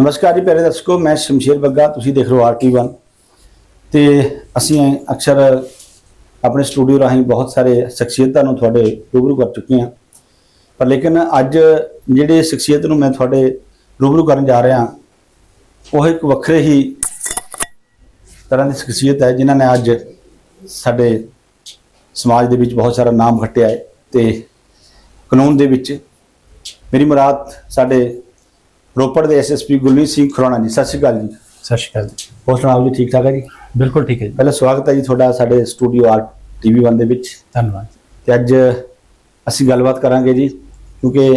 ਨਮਸਕਾਰ ਜੀ ਪਿਆਰੇ ਦਰਸ਼ਕੋ, ਮੈਂ ਸ਼ਮਸ਼ੀਰ ਬੱਗਾ, ਤੁਸੀਂ ਦੇਖ ਰਹੇ ਹੋ ਆਰਟੀ1 ਤੇ ਅਸੀਂ ਅਕਸਰ ਆਪਣੇ ਸਟੂਡੀਓ ਰਾਹੀਂ ਬਹੁਤ ਸਾਰੇ ਸ਼ਖਸੀਅਤਾਂ ਨੂੰ ਤੁਹਾਡੇ ਰੂਬਰੂ ਕਰ ਚੁੱਕੇ ਹਾਂ। ਪਰ ਲੇਕਿਨ ਅੱਜ ਜਿਹੜੇ ਸ਼ਖਸੀਅਤ ਨੂੰ ਮੈਂ ਤੁਹਾਡੇ ਰੂਬਰੂ ਕਰਨ ਜਾ ਰਿਹਾ, ਉਹ ਇੱਕ ਵੱਖਰੇ ਹੀ ਤਰ੍ਹਾਂ ਦੀ ਸ਼ਖਸੀਅਤ ਹੈ, ਜਿਨ੍ਹਾਂ ਨੇ ਅੱਜ ਸਾਡੇ ਸਮਾਜ ਦੇ ਵਿੱਚ ਬਹੁਤ ਸਾਰਾ ਨਾਮ ਖੱਟਿਆ ਹੈ ਤੇ ਕਾਨੂੰਨ ਦੇ ਵਿੱਚ ਮੇਰੀ ਮੁਰਾਦ ਸਾਡੇ ਰੋਪੜ ਦੇ ਐਸਐਸਪੀ ਗੁਰਮੀਤ ਸਿੰਘ ਖਰੋਣਾ ਜੀ ਸਤਿ ਸ਼੍ਰੀ ਅਕਾਲ ਜੀ। ਸਤਿ ਸ਼੍ਰੀ ਅਕਾਲ ਜੀ। ਹੋਰ ਸੁਣਾਓ ਜੀ ਠੀਕ ਠਾਕ ਹੈ ਜੀ? ਬਿਲਕੁਲ ਠੀਕ ਹੈ ਜੀ। ਪਹਿਲਾਂ ਸਵਾਗਤ ਹੈ ਜੀ ਤੁਹਾਡਾ ਸਾਡੇ ਸਟੂਡੀਓ ਆਰ ਟੀਵੀ 1 ਦੇ ਵਿੱਚ। ਧੰਨਵਾਦ। ਤੇ ਅੱਜ ਅਸੀਂ ਗੱਲਬਾਤ ਕਰਾਂਗੇ ਜੀ ਕਿਉਂਕਿ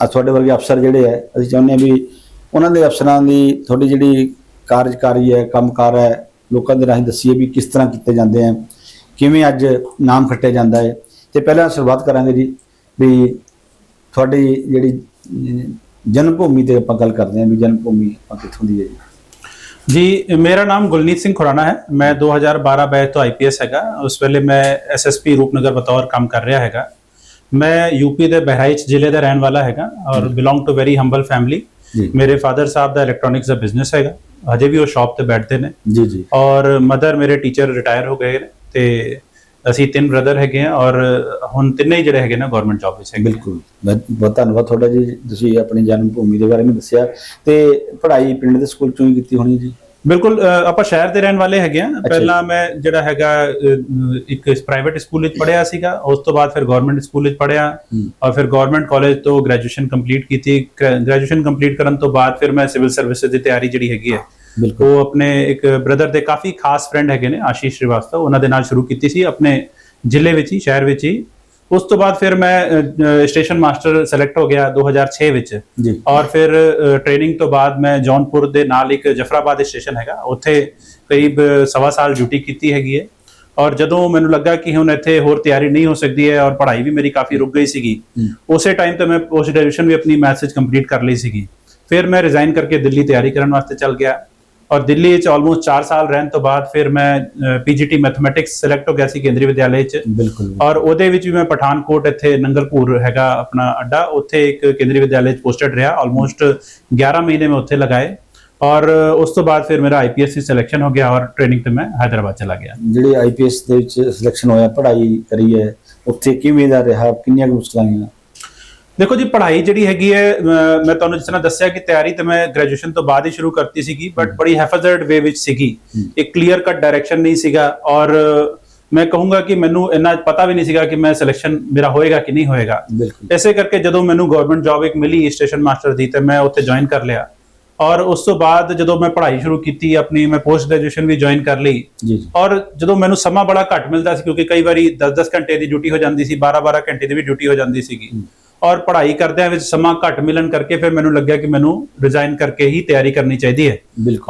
ਤੁਹਾਡੇ ਵਰਗੇ ਅਫਸਰ ਜਿਹੜੇ ਹੈ ਅਸੀਂ ਚਾਹੁੰਦੇ ਹਾਂ ਵੀ ਉਹਨਾਂ ਦੇ ਅਫਸਰਾਂ ਦੀ ਤੁਹਾਡੀ ਜਿਹੜੀ ਕਾਰਜਕਾਰੀ ਹੈ ਕੰਮਕਾਰ ਹੈ ਲੋਕਾਂ ਦੇ ਰਾਹੀਂ ਦੱਸੀਏ ਵੀ ਕਿਸ ਤਰ੍ਹਾਂ ਕੀਤੇ ਜਾਂਦੇ ਆ ਕਿਵੇਂ ਅੱਜ ਨਾਮ ਖੱਟਿਆ ਜਾਂਦਾ ਹੈ। ਤੇ ਪਹਿਲਾਂ ਸ਼ੁਰੂਆਤ ਕਰਾਂਗੇ ਜੀ ਵੀ ਤੁਹਾਡੀ ਜਿਹੜੀ ਜਨਮ ਭੂਮੀ ਤੇ ਆਪਾਂ ਗੱਲ ਕਰਦੇ ਹਾਂ ਵੀ ਜਨਮ ਭੂਮੀ ਆਪਾਂ ਕਿੱਥੋਂ ਦੀ ਹੈ ਜੀ। ਜੀ ਮੇਰਾ ਨਾਮ ਗੁਲਨੀਤ ਸਿੰਘ ਖੁਰਾਨਾ ਹੈ। ਮੈਂ 2012 ਬੈਚ ਤੋਂ ਆਈਪੀਐਸ ਹੈਗਾ। ਉਸ ਵੇਲੇ ਮੈਂ ਐਸਐਸਪੀ ਰੂਪਨਗਰ ਬਤੌਰ ਕੰਮ ਕਰ ਰਿਹਾ ਹੈਗਾ। ਮੈਂ ਯੂਪੀ ਦੇ ਬਹਿਰਾਈਚ ਜ਼ਿਲ੍ਹੇ ਦਾ ਰਹਿਣ ਵਾਲਾ ਹੈਗਾ ਔਰ belong to very humble family. ਮੇਰੇ ਫਾਦਰ ਸਾਹਿਬ ਦਾ ਇਲੈਕਟ੍ਰੋਨਿਕਸ ਦਾ ਬਿਜ਼ਨਸ ਹੈਗਾ। ਅਜੇ ਵੀ ਉਹ ਸ਼ਾਪ ਤੇ ਬੈਠਦੇ ਨੇ। ਜੀ ਜੀ। ਔਰ ਮਦਰ ਮੇਰੇ ਟੀਚਰ ਰਿਟਾਇਰ ਹੋ ਗਏ ਨੇ ਤੇ ਅਸੀਂ ਤਿੰਨ ਬ੍ਰਦਰ ਹੈਗੇ ਆ ਔਰ ਹੁਣ ਤਿੰਨੇ ਹੀ ਜਿਹੜੇ ਹੈਗੇ ਨੇ ਗਵਰਨਮੈਂਟ ਜੌਬ ਵਿੱਚ ਹੈਗੇ। ਬਿਲਕੁਲ। ਬਹੁਤ ਧੰਨਵਾਦ ਤੁਹਾਡਾ ਜੀ। ਤੁਸੀਂ ਆਪਣੀ ਜਨਮ ਭੂਮੀ ਦੇ ਬਾਰੇ ਵਿੱਚ ਦੱਸਿਆ ਤੇ ਪੜ੍ਹਾਈ ਪਿੰਡ ਦੇ ਸਕੂਲ ਚੋਂ ਹੀ ਕੀਤੀ ਹੋਣੀ ਜੀ। ਬਿਲਕੁਲ ਆਪਾਂ ਸ਼ਹਿਰ ਦੇ ਰਹਿਣ ਵਾਲੇ ਹੈਗੇ ਆ। ਪਹਿਲਾਂ ਮੈਂ ਜਿਹੜਾ ਹੈਗਾ ਇੱਕ ਪ੍ਰਾਈਵੇਟ ਸਕੂਲ ਵਿੱਚ ਪੜ੍ਹਿਆ ਸੀਗਾ। ਉਸ ਤੋਂ ਬਾਅਦ ਫਿਰ ਗਵਰਨਮੈਂਟ ਸਕੂਲ ਵਿੱਚ ਪੜ੍ਹਿਆ। ਔਰ ਫਿਰ ਗਵਰਨਮੈਂਟ ਕਾਲਜ ਤੋਂ ਗ੍ਰੈਜੂਏਸ਼ਨ ਕੰਪਲੀਟ ਕੀਤੀ। ਗ੍ਰੈਜੂਏਸ਼ਨ ਕੰਪਲੀਟ ਕਰਨ ਤੋਂ ਬਾਅਦ ਫਿਰ ਮੈਂ ਸਿਵਲ ਸਰਵਿਸਿਜ਼ ਦੀ ਤਿਆਰੀ ਜਿਹੜੀ ਹੈਗੀ ਹੈ ਉਹ ਆਪਣੇ ਇੱਕ ਬ੍ਰਦਰ ਦੇ ਕਾਫੀ ਖਾਸ ਫਰੈਂਡ ਹੈਗੇ ਨੇ ਆਸ਼ੀਸ਼ ਸ਼੍ਰੀਵਾਸਤਵ ਉਹਨਾਂ ਦੇ ਨਾਲ ਸ਼ੁਰੂ ਕੀਤੀ ਸੀ ਆਪਣੇ ਜ਼ਿਲ੍ਹੇ ਵਿੱਚ ਹੀ ਸ਼ਹਿਰ ਵਿੱਚ ਹੀ। ਉਸ ਤੋਂ ਬਾਅਦ ਫਿਰ ਮੈਂ ਸਟੇਸ਼ਨ ਮਾਸਟਰ ਸਿਲੈਕਟ ਹੋ ਗਿਆ 2006 ਵਿੱਚ। ਜੀ। ਔਰ ਫਿਰ ਟ੍ਰੇਨਿੰਗ ਤੋਂ ਬਾਅਦ ਮੈਂ ਜੌਨਪੁਰ ਦੇ ਨਾਲ ਇੱਕ ਜਫਰਾਬਾਦ ਸਟੇਸ਼ਨ ਹੈਗਾ। ਉੱਥੇ ਕਰੀਬ ਸਵਾ ਸਾਲ ਡਿਊਟੀ ਕੀਤੀ ਹੈਗੀ ਹੈ। ਔਰ ਜਦੋਂ ਮੈਨੂੰ ਲੱਗਾ ਕਿ ਹੁਣ ਇੱਥੇ ਹੋਰ ਤਿਆਰੀ ਨਹੀਂ ਹੋ ਸਕਦੀ ਹੈ ਔਰ ਪੜ੍ਹਾਈ ਵੀ ਮੇਰੀ ਕਾਫੀ ਰੁਕ ਗਈ ਸੀਗੀ। ਉਸੇ ਟਾਈਮ ਤੇ ਮੈਂ ਪੋਸਟ ਗ੍ਰੈਜੂਏਸ਼ਨ ਵੀ ਆਪਣੀ ਵਿੱਚ ਕੰਪਲੀਟ ਕਰ ਲਈ ਸੀਗੀ। ਫਿਰ ਮੈਂ ਰਿਜ਼ਾਈਨ ਕਰਕੇ ਦਿੱਲੀ ਤਿਆਰੀ ਕਰਨ ਵਾਸਤੇ ਚੱਲ ਗਿਆ। ਔਰ ਦਿੱਲੀ ਵਿੱਚ ਆਲਮੋਸਟ 4 ਸਾਲ ਰਹਿਣ ਤੋਂ ਬਾਅਦ ਫਿਰ ਮੈਂ ਪੀਜੀਟੀ ਮੈਥਮੈਟਿਕਸ ਸਿਲੈਕਟ ਹੋ ਗਿਆ ਸੀ ਕੇਂਦਰੀ ਵਿਦਿਆਲੇ 'ਚ ਬਿਲਕੁਲ ਔਰ ਉਹਦੇ ਵਿੱਚ ਵੀ ਮੈਂ ਪਠਾਨਕੋਟ ਇੱਥੇ ਨੰਗਲਪੁਰ ਹੈਗਾ ਆਪਣਾ ਅੱਡਾ ਉੱਥੇ ਇੱਕ ਕੇਂਦਰੀ ਵਿਦਿਆਲੇ ਚ ਪੋਸਟਡ ਰਿਹਾ। ਆਲਮੋਸਟ 11 ਮਹੀਨੇ ਮੈਂ ਉੱਥੇ ਲਗਾਏ। ਔਰ ਉਸ ਤੋਂ ਬਾਅਦ ਫਿਰ ਮੇਰਾ ਆਈਪੀਐਸ ਦੀ ਸਿਲੈਕਸ਼ਨ ਹੋ ਗਿਆ ਔਰ ਟ੍ਰੇਨਿੰਗ ਤੇ ਮੈਂ ਹੈਦਰਾਬਾਦ ਚਲਾ ਗਿਆ। ਜਿਹੜੇ ਆਈਪੀਐਸ ਦੇ ਵਿੱਚ ਸਿਲੈਕਸ਼ਨ ਹੋਇਆ ਪੜ੍ਹਾਈ ਕਰੀ ਹੈ ਉੱਥੇ ਕਿਵੇਂ ਦਾ ਰਿਹਾ? ਕਿੰਨੀਆਂ ਮੁਸ਼ਕਲਾਂ ਆਈਆਂ? ਦੇਖੋ ਜੀ ਪੜ੍ਹਾਈ ਜਿਹੜੀ ਹੈਗੀ ਹੈ ਮੈਂ ਤੁਹਾਨੂੰ ਜਿਸ ਤਰ੍ਹਾਂ ਦੱਸਿਆ ਕਿ ਤਿਆਰੀ ਤੇ ਮੈਂ ਗ੍ਰੈਜੂਏਸ਼ਨ ਤੋਂ ਬਾਅਦ ਹੀ ਸ਼ੁਰੂ ਕਰਤੀ ਸੀਗੀ ਬਟ ਬੜੀ ਹੈਫਾਜ਼ਰਡ ਵੇ ਵਿੱਚ ਸੀਗੀ। ਇੱਕ ਕਲੀਅਰ ਕੱਟ ਡਾਇਰੈਕਸ਼ਨ ਨਹੀਂ ਸੀਗਾ ਔਰ ਮੈਂ ਕਹੂੰਗਾ ਕਿ ਮੈਨੂੰ ਇੰਨਾ ਪਤਾ ਵੀ ਨਹੀਂ ਸੀਗਾ ਕਿ ਮੈਂ ਸਿਲੈਕਸ਼ਨ ਮੇਰਾ ਹੋਏਗਾ ਕਿ ਨਹੀਂ ਹੋਏਗਾ। ਇਸੇ ਕਰਕੇ ਜਦੋਂ ਮੈਨੂੰ ਗਵਰਨਮੈਂਟ ਜੌਬ ਇੱਕ ਮਿਲੀ ਸਟੇਸ਼ਨ ਮਾਸਟਰ ਦੀ ਤੇ ਮੈਂ ਉੱਥੇ ਜੁਆਇਨ ਕਰ ਲਿਆ। ਔਰ ਉਸ ਤੋਂ ਬਾਅਦ ਜਦੋਂ ਮੈਂ ਪੜ੍ਹਾਈ ਸ਼ੁਰੂ ਕੀਤੀ ਆਪਣੀ ਮੈਂ ਪੋਸਟ ਗ੍ਰੈਜੂਏਸ਼ਨ ਵੀ ਜੁਆਇਨ ਕਰ ਲਈ। ਔਰ ਜਦੋਂ ਮੈਨੂੰ ਸਮਾਂ ਬੜਾ ਘੱਟ ਮਿਲਦਾ ਸੀ ਕਿਉਂਕਿ ਕਈ ਵਾਰੀ 10-10 ਘੰਟੇ ਦੀ ਡਿਊਟੀ ਹੋ ਜਾਂਦੀ ਸੀ 12-12 ਘੰਟੇ ਦੀ ਵੀ ਡਿਊਟੀ ਹੋ ਜਾਂਦੀ ਸੀਗੀ। ਔਰ ਪੜ੍ਹਾਈ ਕਰਦਿਆਂ ਵਿੱਚ ਸਮਾਂ ਘੱਟ ਮਿਲਣ ਕਰਕੇ ਫਿਰ ਮੈਨੂੰ ਲੱਗਿਆ ਕਿ ਮੈਨੂੰ ਰਿਜ਼ਾਈਨ ਕਰਕੇ ਹੀ ਤਿਆਰੀ ਕਰਨੀ ਚਾਹੀਦੀ ਹੈ।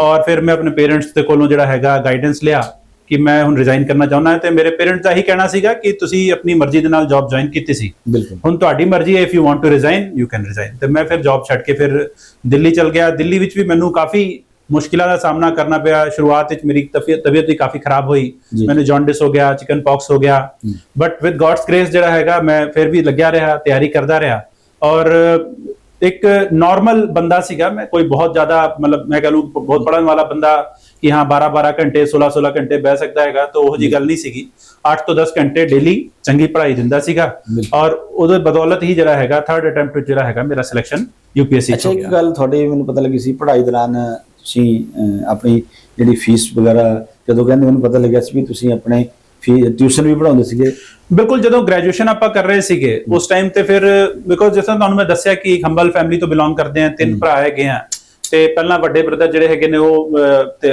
ਔਰ ਫਿਰ ਮੈਂ ਆਪਣੇ ਪੇਰੈਂਟਸ ਦੇ ਕੋਲੋਂ ਜਿਹੜਾ ਹੈਗਾ ਗਾਈਡੈਂਸ ਲਿਆ ਕਿ ਮੈਂ ਹੁਣ ਰਿਜ਼ਾਈਨ ਕਰਨਾ ਚਾਹੁੰਦਾ ਹਾਂ ਤੇ ਮੇਰੇ ਪੇਰੈਂਟਸ ਦਾ ਇਹੀ ਕਹਿਣਾ ਸੀਗਾ ਕਿ ਤੁਸੀਂ ਆਪਣੀ ਮਰਜ਼ੀ ਦੇ ਨਾਲ ਜੌਬ ਜੁਆਇਨ ਕੀਤੀ ਸੀ। ਬਿਲਕੁਲ। ਹੁਣ ਤੁਹਾਡੀ ਮਰਜ਼ੀ ਹੈ if you want to resign you can resign ਤੇ ਮੈਂ ਫਿਰ ਜੌਬ ਛੱਡ ਕੇ ਫਿਰ ਦਿੱਲੀ ਚਲ ਗਿਆ। ਦਿੱਲੀ ਵਿੱਚ ਵੀ ਮੈਨੂੰ ਕਾਫੀ ਮੁਸ਼ਕਿਲਾਂ ਦਾ ਸਾਹਮਣਾ ਕਰਨਾ ਪਿਆ। ਸ਼ੁਰੂਆਤ ਵਿੱਚ ਮੇਰੀ ਤਬੀਅਤ ਵੀ ਕਾਫੀ ਖਰਾਬ ਹੋਈ। ਮੈਨੂੰ ਜੌਂਡਿਸ ਹੋ ਗਿਆ ਚਿਕਨ ਪੌਕਸ ਹੋ ਗਿਆ। ਬਟ ਵਿਦ ਗॉड्स ਗ੍ਰੇਸ ਜਿਹੜਾ ਹੈਗਾ ਮੈਂ ਫਿਰ ਵੀ ਲੱਗਿਆ ਰਿਹਾ ਤਿਆਰੀ ਕਰਦਾ ਰਿਹਾ। ਔਰ ਇੱਕ ਨਾਰਮਲ ਬੰਦਾ ਸੀਗਾ ਮੈਂ ਕੋਈ ਬਹੁਤ ਜ਼ਿਆਦਾ ਮਤਲਬ ਮੈਂ ਕਹ ਲੂੰ ਬਹੁਤ ਪੜਨ ਵਾਲਾ ਬੰਦਾ ਕਿ ਹਾਂ 12 12 ਘੰਟੇ 16 16 ਘੰਟੇ ਬਹਿ ਸਕਦਾ ਹੈਗਾ ਤਾਂ ਉਹ ਜੀ। ਗੱਲ ਨਹੀਂ ਸੀਗੀ। 8 ਤੋਂ 10 ਘੰਟੇ ਡੇਲੀ ਚੰਗੀ ਪੜ੍ਹਾਈ ਦਿੰਦਾ ਸੀਗਾ। ਔਰ ਉਹਦੇ ਬਦੌਲਤ ਹੀ ਜਿਹੜਾ ਹੈਗਾ ਥਰਡ ਅਟੈਂਪਟ ਵਿੱਚ ਜਿਹੜਾ ਹੈਗਾ ਮੇਰਾ ਸਿਲੈਕਸ਼ਨ ਯੂਪੀਐਸਸੀ ਚ ਅੱਛਾ ਹੋ ਇੱਕ ਗਿਆ। ਗੱਲ ਤੁਹਾਡੇ ਮੈਨੂੰ ਪਤਾ ਲੱਗੀ ਸੀ ਪੜ੍ਹਾਈ ਦੌਰਾਨ ਤੁਸੀਂ ਆਪਣੀ ਜਿਹੜੀ ਫੀਸ ਵਗੈਰਾ ਜਦੋਂ ਕਹਿੰਦੇ ਮੈਨੂੰ ਪਤਾ ਲੱਗਿਆ ਸੀ ਵੀ ਤੁਸੀਂ ਆਪਣੇ ਫੀ ਟਿਊਸ਼ਨ ਵੀ ਪੜਾਉਂਦੇ ਸੀਗੇ। ਬਿਲਕੁਲ ਜਦੋਂ ਗ੍ਰੈਜੂਏਸ਼ਨ ਆਪਾਂ ਕਰ ਰਹੇ ਸੀਗੇ ਉਸ ਟਾਈਮ ਤੇ ਫਿਰ ਬਿਕੋਜ਼ ਜਿਸ ਤਰ੍ਹਾਂ ਤੁਹਾਨੂੰ ਮੈਂ ਦੱਸਿਆ ਕਿ ਇੱਕ ਹੰਬਲ ਫੈਮਿਲੀ ਤੋਂ ਬਿਲੋਂਗ ਕਰਦੇ ਆ ਤਿੰਨ ਭਰਾ ਹੈਗੇ ਆ ਤੇ ਪਹਿਲਾਂ ਵੱਡੇ ਬ੍ਰਦਰ ਜਿਹੜੇ ਹੈਗੇ ਨੇ ਉਹ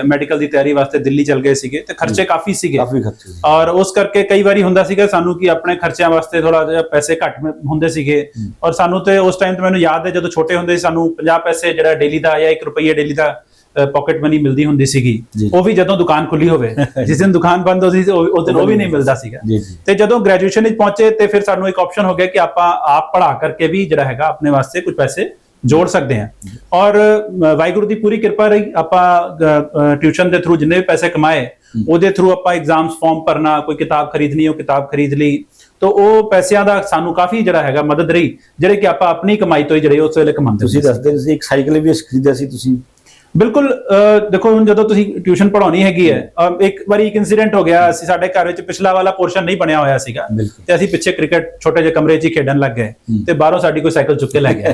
ਮੈਡੀਕਲ ਦੀ ਤਿਆਰੀ ਵਾਸਤੇ ਦਿੱਲੀ ਚਲ ਗਏ ਸੀਗੇ ਤੇ ਖਰਚੇ ਕਾਫੀ ਸੀਗੇ। ਕਾਫੀ ਖਰਚੇ ਔਰ ਉਸ ਕਰਕੇ ਕਈ ਵਾਰੀ ਹੁੰਦਾ ਸੀਗਾ ਸਾਨੂੰ ਕਿ ਆਪਣੇ ਖਰਚਿਆਂ ਵਾਸਤੇ ਥੋੜਾ ਜਿਹਾ ਪੈਸੇ ਘੱਟ ਹੁੰਦੇ ਸੀਗੇ। ਔਰ ਸਾਨੂੰ ਤੇ ਉਸ ਟਾਈਮ ਤੇ ਮੈਨੂੰ ਯਾਦ ਹੈ ਜਦੋਂ ਛੋਟੇ ਹੁੰਦੇ ਸੀ ਸਾਨੂੰ 50 ਪੈਸੇ ਜਿਹੜਾ ਡੇਲੀ ਦਾ ਜਾਂ 1 ਰੁਪਈਆ ਡੇਲੀ ਦਾ ਪਾਕਟ ਮਨੀ ਮਿਲਦੀ ਹੁੰਦੀ ਸੀਗੀ। ਉਹ ਵੀ ਜਦੋਂ ਦੁਕਾਨ ਖੁੱਲੀ ਹੋਵੇ ਜਿਸ ਦਿਨ ਦੁਕਾਨ ਬੰਦ ਹੁੰਦੀ ਸੀ ਉਹ- ਉਸ ਦਿਨ ਉਹ ਵੀ ਨਹੀਂ ਮਿਲਦਾ ਸੀਗਾ। ਤੇ ਜਦੋਂ ਗ੍ਰੈਜੂਏਸ਼ਨ ਵਿੱਚ ਪਹੁੰਚੇ ਤੇ ਫਿਰ ਸਾਨੂੰ ਇੱਕ ਆਪਸ਼ਨ ਹੋ ਗਿਆ ਕਿ ਆਪਾਂ ਆਪ ਪੜ੍ਹਾ ਕਰਕੇ ਵੀ ਜਿਹੜਾ ਹੈਗਾ ਆਪਣੇ ਵਾਸਤੇ ਕੁਝ ਪੈਸੇ ਜੋੜ ਸਕਦੇ ਹਾਂ। ਔਰ ਵਾਹਿਗੁਰੂ ਦੀ ਪੂਰੀ ਕਿਰਪਾ ਰਹੀ ਆਪਾਂ ਟਿਊਸ਼ਨ ਦੇ ਥਰੂ ਜਿੰਨੇ ਵੀ ਪੈਸੇ ਕਮਾਏ ਉਹਦੇ ਥਰੂ ਆਪਾਂ ਐਗਜ਼ਾਮਸ ਫਾਰਮ ਭਰਨਾ ਕੋਈ ਕਿਤਾਬ ਖਰੀਦਣੀ ਉਹ ਕਿਤਾਬ ਖਰੀਦ ਲਈ। ਤਾਂ ਉਹ ਪੈਸਿਆਂ ਦਾ ਸਾਨੂੰ ਕਾਫੀ ਜਿਹੜਾ ਹੈਗਾ ਮਦਦ ਰਹੀ ਜਿਹੜੇ ਕਿ ਆਪਾਂ ਆਪਣੀ ਕਮਾਈ ਤੋਂ ਹੀ ਜਿਹੜੇ ਉਸ ਵੇਲੇ ਕਮਾਉਂਦੇ ਤੁਸੀਂ। ਦੱਸਦੇ ਸੀ ਇੱਕ ਸਾਈਕਲ ਵੀ ਖਰੀਦਿਆ ਸੀ ਤੁਸੀਂ। ਬਿਲਕੁਲ ਦੇਖੋ ਹੁਣ ਜਦੋਂ ਤੁਸੀਂ ਟਿਊਸ਼ਨ ਪੜਾਉਣੀ ਹੈਗੀ ਹੈ ਇੱਕ ਵਾਰੀ ਇੱਕ ਇਨਸੀਡੈਂਟ ਹੋ ਗਿਆ ਅਸੀਂ ਸਾਡੇ ਘਰ ਵਿੱਚ ਪਿਛਲਾ ਵਾਲਾ ਪੋਰਸ਼ਨ ਨਹੀਂ ਬਣਿਆ ਹੋਇਆ ਸੀਗਾ। ਤੇ ਅਸੀਂ ਪਿੱਛੇ ਕ੍ਰਿਕਟ ਛੋਟੇ ਜਿਹੇ ਕਮਰੇ 'ਚ ਹੀ ਖੇਡਣ ਲੱਗ ਗਏ। ਤੇ ਬਾਹਰੋਂ ਸਾਡੀ ਕੋਈ ਸਾਈਕਲ ਚੁੱਕ ਕੇ ਲੈ ਗਿਆ।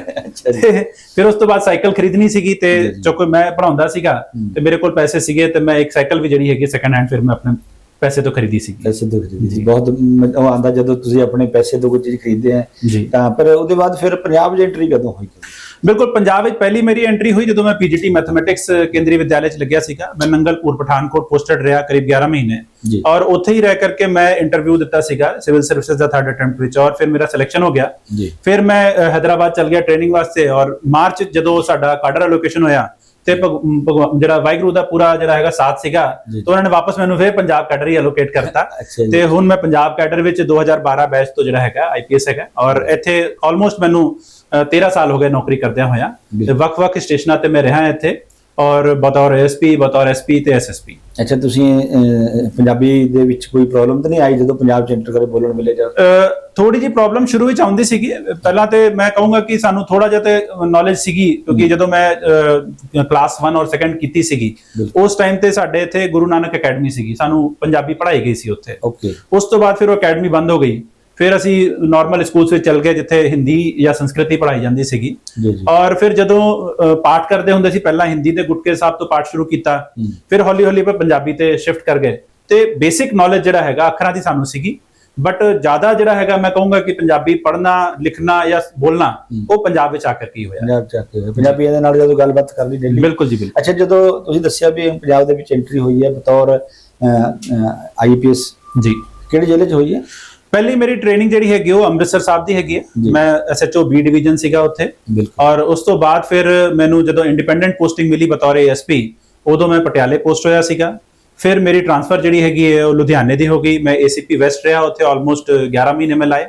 ਫਿਰ ਉਸ ਤੋਂ ਬਾਅਦ ਸਾਈਕਲ ਖਰੀਦਣੀ ਸੀਗੀ ਤੇ ਜੀ, ਕੋਈ ਮੈਂ ਪੜਾਉਂਦਾ ਸੀਗਾ। ਤੇ ਮੇਰੇ ਕੋਲ ਪੈਸੇ ਸੀਗੇ ਤੇ ਮੈਂ ਇੱਕ ਸਾਈਕਲ ਵੀ ਜਿਹੜੀ ਹੈਗੀ ਸੈਕੰਡ ਹੈਂਡ ਫਿਰ ਮੈਂ ਆਪਣੇ ਪੈਸੇ ਤੋਂ ਖਰੀਦੀ ਸੀਗੀ। ਪੈਸੇ ਤੋਂ ਖਰੀਦੀ ਸੀ। ਬਹੁਤ ਆਂਦਾ ਜਦੋਂ ਤੁਸੀਂ ਆਪਣੇ ਪੈਸੇ ਤੋਂ ਕੋਈ ਚੀਜ਼ ਖਰੀਦਦੇ ਆ ਤਾਂ ਪਰ ਉਹਦੇ ਬਾਅਦ ਫਿਰ ਪੰਜਾਬ 'ਚ ਐਂਟਰੀ ਕਦੋਂ ਹੋਈ? ਬਿਲਕੁਲ ਪੰਜਾਬ ਵਿੱਚ ਪਹਿਲੀ ਮੇਰੀ ਐਂਟਰੀ ਹੋਈ ਜਦੋਂ ਮੈਂ ਪੀਜੀਟੀ ਮੈਥਮੈਟਿਕਸ ਕੇਂਦਰੀ ਵਿਦਿਆਲਿਆ 'ਚ ਲੱਗਿਆ ਸੀਗਾ। ਮੈਂ ਨੰਗਲਪੁਰ ਪਠਾਨਕੋਟ ਪੋਸਟਡ ਰਿਹਾ ਕਰੀਬ 11 ਮਹੀਨੇ। ਔਰ ਉੱਥੇ ਹੀ ਰਹਿ ਕਰਕੇ ਮੈਂ ਇੰਟਰਵਿਊ ਦਿੱਤਾ ਸੀਗਾ ਸਿਵਲ ਸਰਵਿਸਿਜ਼ ਦਾ ਥਰਡ ਅਟੈਂਪਟ ਵਿੱਚ ਔਰ ਫਿਰ ਮੇਰਾ ਸਿਲੈਕਸ਼ਨ ਹੋ ਗਿਆ। ਫਿਰ ਮੈਂ ਹੈਦਰਾਬਾਦ ਚਲ ਗਿਆ ਟ੍ਰੇਨਿੰਗ ਵਾਸਤੇ ਔਰ ਮਾਰਚ ਜਦੋਂ ਸਾਡਾ ਕਾਡਰ ਐਲੋਕੇਸ਼ਨ ਹੋਇਆ ਤੇ ਜਿਹੜਾ ਵਾਹਿਗੁਰੂ ਦਾ ਪੂਰਾ ਜਿਹੜਾ ਹੈਗਾ ਸਾਥ ਸੀਗਾ। ਤਾਂ ਉਹਨਾਂ ਨੇ ਵਾਪਸ ਮੈਨੂੰ ਫਿਰ ਪੰਜਾਬ ਕੈਡਰ ਹੀ ਐਲੋਕੇਟ ਕਰਤਾ। ਤੇ ਹੁਣ ਮੈਂ ਪੰਜਾਬ ਕੈਡਰ ਵਿੱਚ 2012 ਬੈਚ ਤੋਂ ਜਿਹੜਾ ਹੈਗਾ ਆਈਪੀਐਸ ਹੈਗਾ। ਔਰ ਇੱਥੇ ਆਲਮੋਸਟ ਮੈਨੂੰ 13 ਸਾਲ ਹੋ ਗਏ ਨੌਕਰੀ ਕਰਦਿਆਂ ਹੋਇਆ। ਤੇ। ਵੱਖ-ਵੱਖ ਸਟੇਸ਼ਨਾਂ ਤੇ ਮੈਂ ਰਿਹਾ ਇੱਥੇ ਔਰ ਬਤੌਰ ਐਸਪੀ ਬਤੌਰ ਐਸਪੀ ਤੇ ਐਸਐਸਪੀ ਅੱਛਾ ਤੁਸੀਂ ਪੰਜਾਬੀ ਦੇ ਵਿੱਚ ਕੋਈ ਪ੍ਰੋਬਲਮ ਤਾਂ ਨਹੀਂ ਆਈ ਜਦੋਂ ਪੰਜਾਬ 'ਚ ਐਂਟਰ ਕਰੇ ਬੋਲਣ ਮਿਲੇ ਜਾਂ? ਥੋੜੀ ਜੀ ਪ੍ਰੋਬਲਮ ਸ਼ੁਰੂ ਵਿੱਚ ਆਉਂਦੀ ਸੀਗੀ। ਪਹਿਲਾਂ ਤੇ ਮੈਂ ਕਹੂੰਗਾ ਕਿ ਸਾਨੂੰ ਥੋੜਾ ਜਿਹਾ ਤੇ ਨੌਲੇਜ ਸੀਗੀ ਕਿਉਂਕਿ ਜਦੋਂ ਮੈਂ ਕਲਾਸ 1 ਔਰ 2nd ਕੀਤੀ ਸੀਗੀ। ਉਸ ਟਾਈਮ ਤੇ ਸਾਡੇ ਇੱਥੇ ਗੁਰੂ ਨਾਨਕ ਅਕੈਡਮੀ ਸੀਗੀ। ਸਾਨੂੰ ਪੰਜਾਬੀ ਪੜ੍ਹਾਈ ਗਈ ਸੀ ਉੱਥੇ। ਓਕੇ ਉਸ ਤੋਂ ਬਾਅਦ ਫਿਰ ਉਹ ਅਕੈਡਮੀ ਬੰਦ ਹੋ ਗਈ। ਫਿਰ ਅਸੀਂ ਨਾਰਮਲ ਸਕੂਲਸ ਵਿੱਚ ਚਲ ਗਏ ਜਿੱਥੇ ਹਿੰਦੀ ਜਾਂ ਸੰਸਕ੍ਰਿਤੀ ਪੜ੍ਹਾਈ ਜਾਂਦੀ ਸੀਗੀ। ਔਰ ਫਿਰ ਜਦੋਂ ਪਾਠ ਕਰਦੇ ਹੁੰਦੇ ਸੀ ਪਹਿਲਾਂ ਹਿੰਦੀ ਤੇ ਗੁਟਕੇ ਸਾਹਿਬ ਤੋਂ ਪਾਠ ਸ਼ੁਰੂ ਕੀਤਾ। ਫਿਰ ਹੌਲੀ ਹੌਲੀ ਪੰਜਾਬੀ ਤੇ ਸ਼ਿਫਟ ਕਰ ਗਏ। ਤੇ ਬੇਸਿਕ ਨੌਲੇਜ ਜਿਹੜਾ ਹੈਗਾ ਅੱਖਰਾਂ ਦੀ ਸਾਨੂੰ ਸੀਗੀ। ਬਟ ਜ਼ਿਆਦਾ ਜਿਹੜਾ ਹੈਗਾ ਮੈਂ ਕਹੂੰਗਾ ਕਿ ਪੰਜਾਬੀ ਪੜ੍ਹਨਾ ਲਿਖਣਾ ਜਾਂ ਬੋਲਣਾ। ਉਹ ਪੰਜਾਬ ਵਿੱਚ ਆ ਕਰਕੇ ਹੀ ਹੋਇਆ। ਪੰਜਾਬ 'ਚ ਆ ਕੇ ਪੰਜਾਬੀਆਂ ਦੇ ਨਾਲ ਜਦੋਂ ਗੱਲਬਾਤ ਕਰ ਲਈ ਡੇਲੀ। ਬਿਲਕੁਲ ਜੀ ਬਿਲਕੁਲ। ਅੱਛਾ ਜਦੋਂ ਤੁਸੀਂ ਦੱਸਿਆ ਵੀ ਪੰਜਾਬ ਦੇ ਵਿੱਚ ਐਂਟਰੀ ਹੋਈ ਹੈ ਬਤੌਰ ਆਈਪੀਐਸ ਜੀ। ਕਿਹੜੇ ਜ਼ਿਲ੍ਹੇ 'ਚ ਹੋਈ ਹੈ? ਪਹਿਲੀ ਮੇਰੀ ਟ੍ਰੇਨਿੰਗ ਜਿਹੜੀ ਹੈਗੀ ਉਹ ਅੰਮ੍ਰਿਤਸਰ ਸਾਹਿਬ ਦੀ ਹੈਗੀ ਹੈ। ਮੈਂ ਐਸਐਚਓ ਬੀ ਡਿਵੀਜ਼ਨ ਸੀਗਾ ਉੱਥੇ। ਔਰ ਉਸ ਤੋਂ ਬਾਅਦ ਫਿਰ ਮੈਨੂੰ ਜਦੋਂ ਇੰਡੀਪੈਂਡੈਂਟ ਪੋਸਟਿੰਗ ਮਿਲੀ ਬਤੌਰ ਐਸਪੀ ਉਦੋਂ ਮੈਂ ਪਟਿਆਲੇ ਪੋਸਟ ਹੋਇਆ ਸੀਗਾ। ਫਿਰ ਮੇਰੀ ਟ੍ਰਾਂਸਫਰ ਜਿਹੜੀ ਹੈਗੀ ਹੈ ਉਹ ਲੁਧਿਆਣੇ ਦੀ ਹੋ ਗਈ। ਮੈਂ ਏਸੀਪੀ ਵੈਸਟ ਰਿਹਾ ਉੱਥੇ ਆਲਮੋਸਟ 11 ਮਹੀਨੇ ਮੈਂ ਲਾਏ।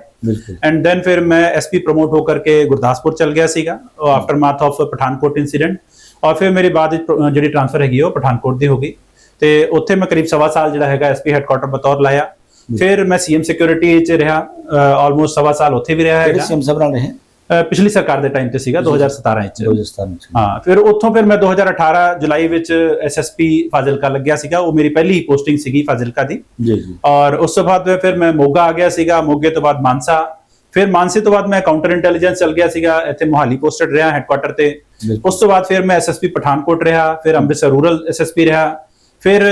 ਐਂਡ ਦੈਨ ਫਿਰ ਮੈਂ ਐਸਪੀ ਪ੍ਰਮੋਟ ਹੋ ਕਰਕੇ ਗੁਰਦਾਸਪੁਰ ਚਲ ਗਿਆ ਸੀਗਾ aftermath of Pathankot incident ਔਰ ਫਿਰ ਮੇਰੀ ਬਾਅਦ ਪ- ਜਿਹੜੀ ਟ੍ਰਾਂਸਫਰ ਹੈਗੀ ਉਹ ਪਠਾਨਕੋਟ ਦੀ ਹੋ ਗਈ। ਤੇ ਉੱਥੇ ਮੈਂ ਕਰੀਬ ਸਵਾ ਸਾਲ ਜਿਹੜਾ ਹੈਗਾ ਐਸਪੀ ਹੈੱਡਕੁਆਟਰ ਬਤੌਰ ਲਾਇਆ। ਫਿਰ ਮੈਂ ਸੀਐਮ ਸਿਕਿਉਰਿਟੀ 'ਚ ਰਿਹਾ ਆਲਮੋਸਟ ਸਵਾ ਸਾਲ ਉੱਥੇ ਵੀ ਰਿਹਾ ਹੈਗਾ। ਸੀਐਮ ਸਾਹਿਬ ਨਾਲ ਰਹੇ? ਪਿਛਲੀ ਸਰਕਾਰ ਦੇ ਟਾਈਮ ਤੇ ਸੀਗਾ 2017 ਵਿੱਚ 2017 ਚ। ਹਾਂ ਫਿਰ ਉੱਥੋਂ ਫਿਰ ਮੈਂ 2018 ਜੁਲਾਈ ਵਿੱਚ ਐਸਐਸਪੀ ਫਾਜ਼ਿਲਕਾ ਲੱਗਿਆ ਸੀਗਾ ਉਹ ਮੇਰੀ ਪਹਿਲੀ ਪੋਸਟਿੰਗ ਸੀਗੀ ਫਾਜ਼ਿਲਕਾ ਦੀ। ਜੀ ਜੀ। ਔਰ ਉਸ ਤੋਂ ਬਾਅਦ ਫਿਰ ਮੈਂ ਮੋਗਾ ਆ ਗਿਆ ਸੀਗਾ ਮੋਗੇ ਤੋਂ ਬਾਅਦ ਮਾਨਸਾ। ਫਿਰ ਮਾਨਸੇ ਤੋਂ ਬਾਅਦ ਮੈਂ ਕਾਊਂਟਰ ਇੰਟੈਲੀਜੈਂਸ ਚਲ ਗਿਆ ਸੀਗਾ ਇੱਥੇ ਮੋਹਾਲੀ ਪੋਸਟਡ ਰਿਹਾ ਹੈੱਡਕੁਆਟਰ ਤੇ। ਉਸ ਤੋਂ ਬਾਅਦ ਫਿਰ ਮੈਂ ਐਸਐਸਪੀ ਪਠਾਨਕੋਟ ਰਿਹਾ ਫਿਰ ਅੰਮ੍ਰਿਤਸਰ ਰੂਰਲ ਐਸਐਸਪੀ ਰਿਹਾ। ਫਿਰ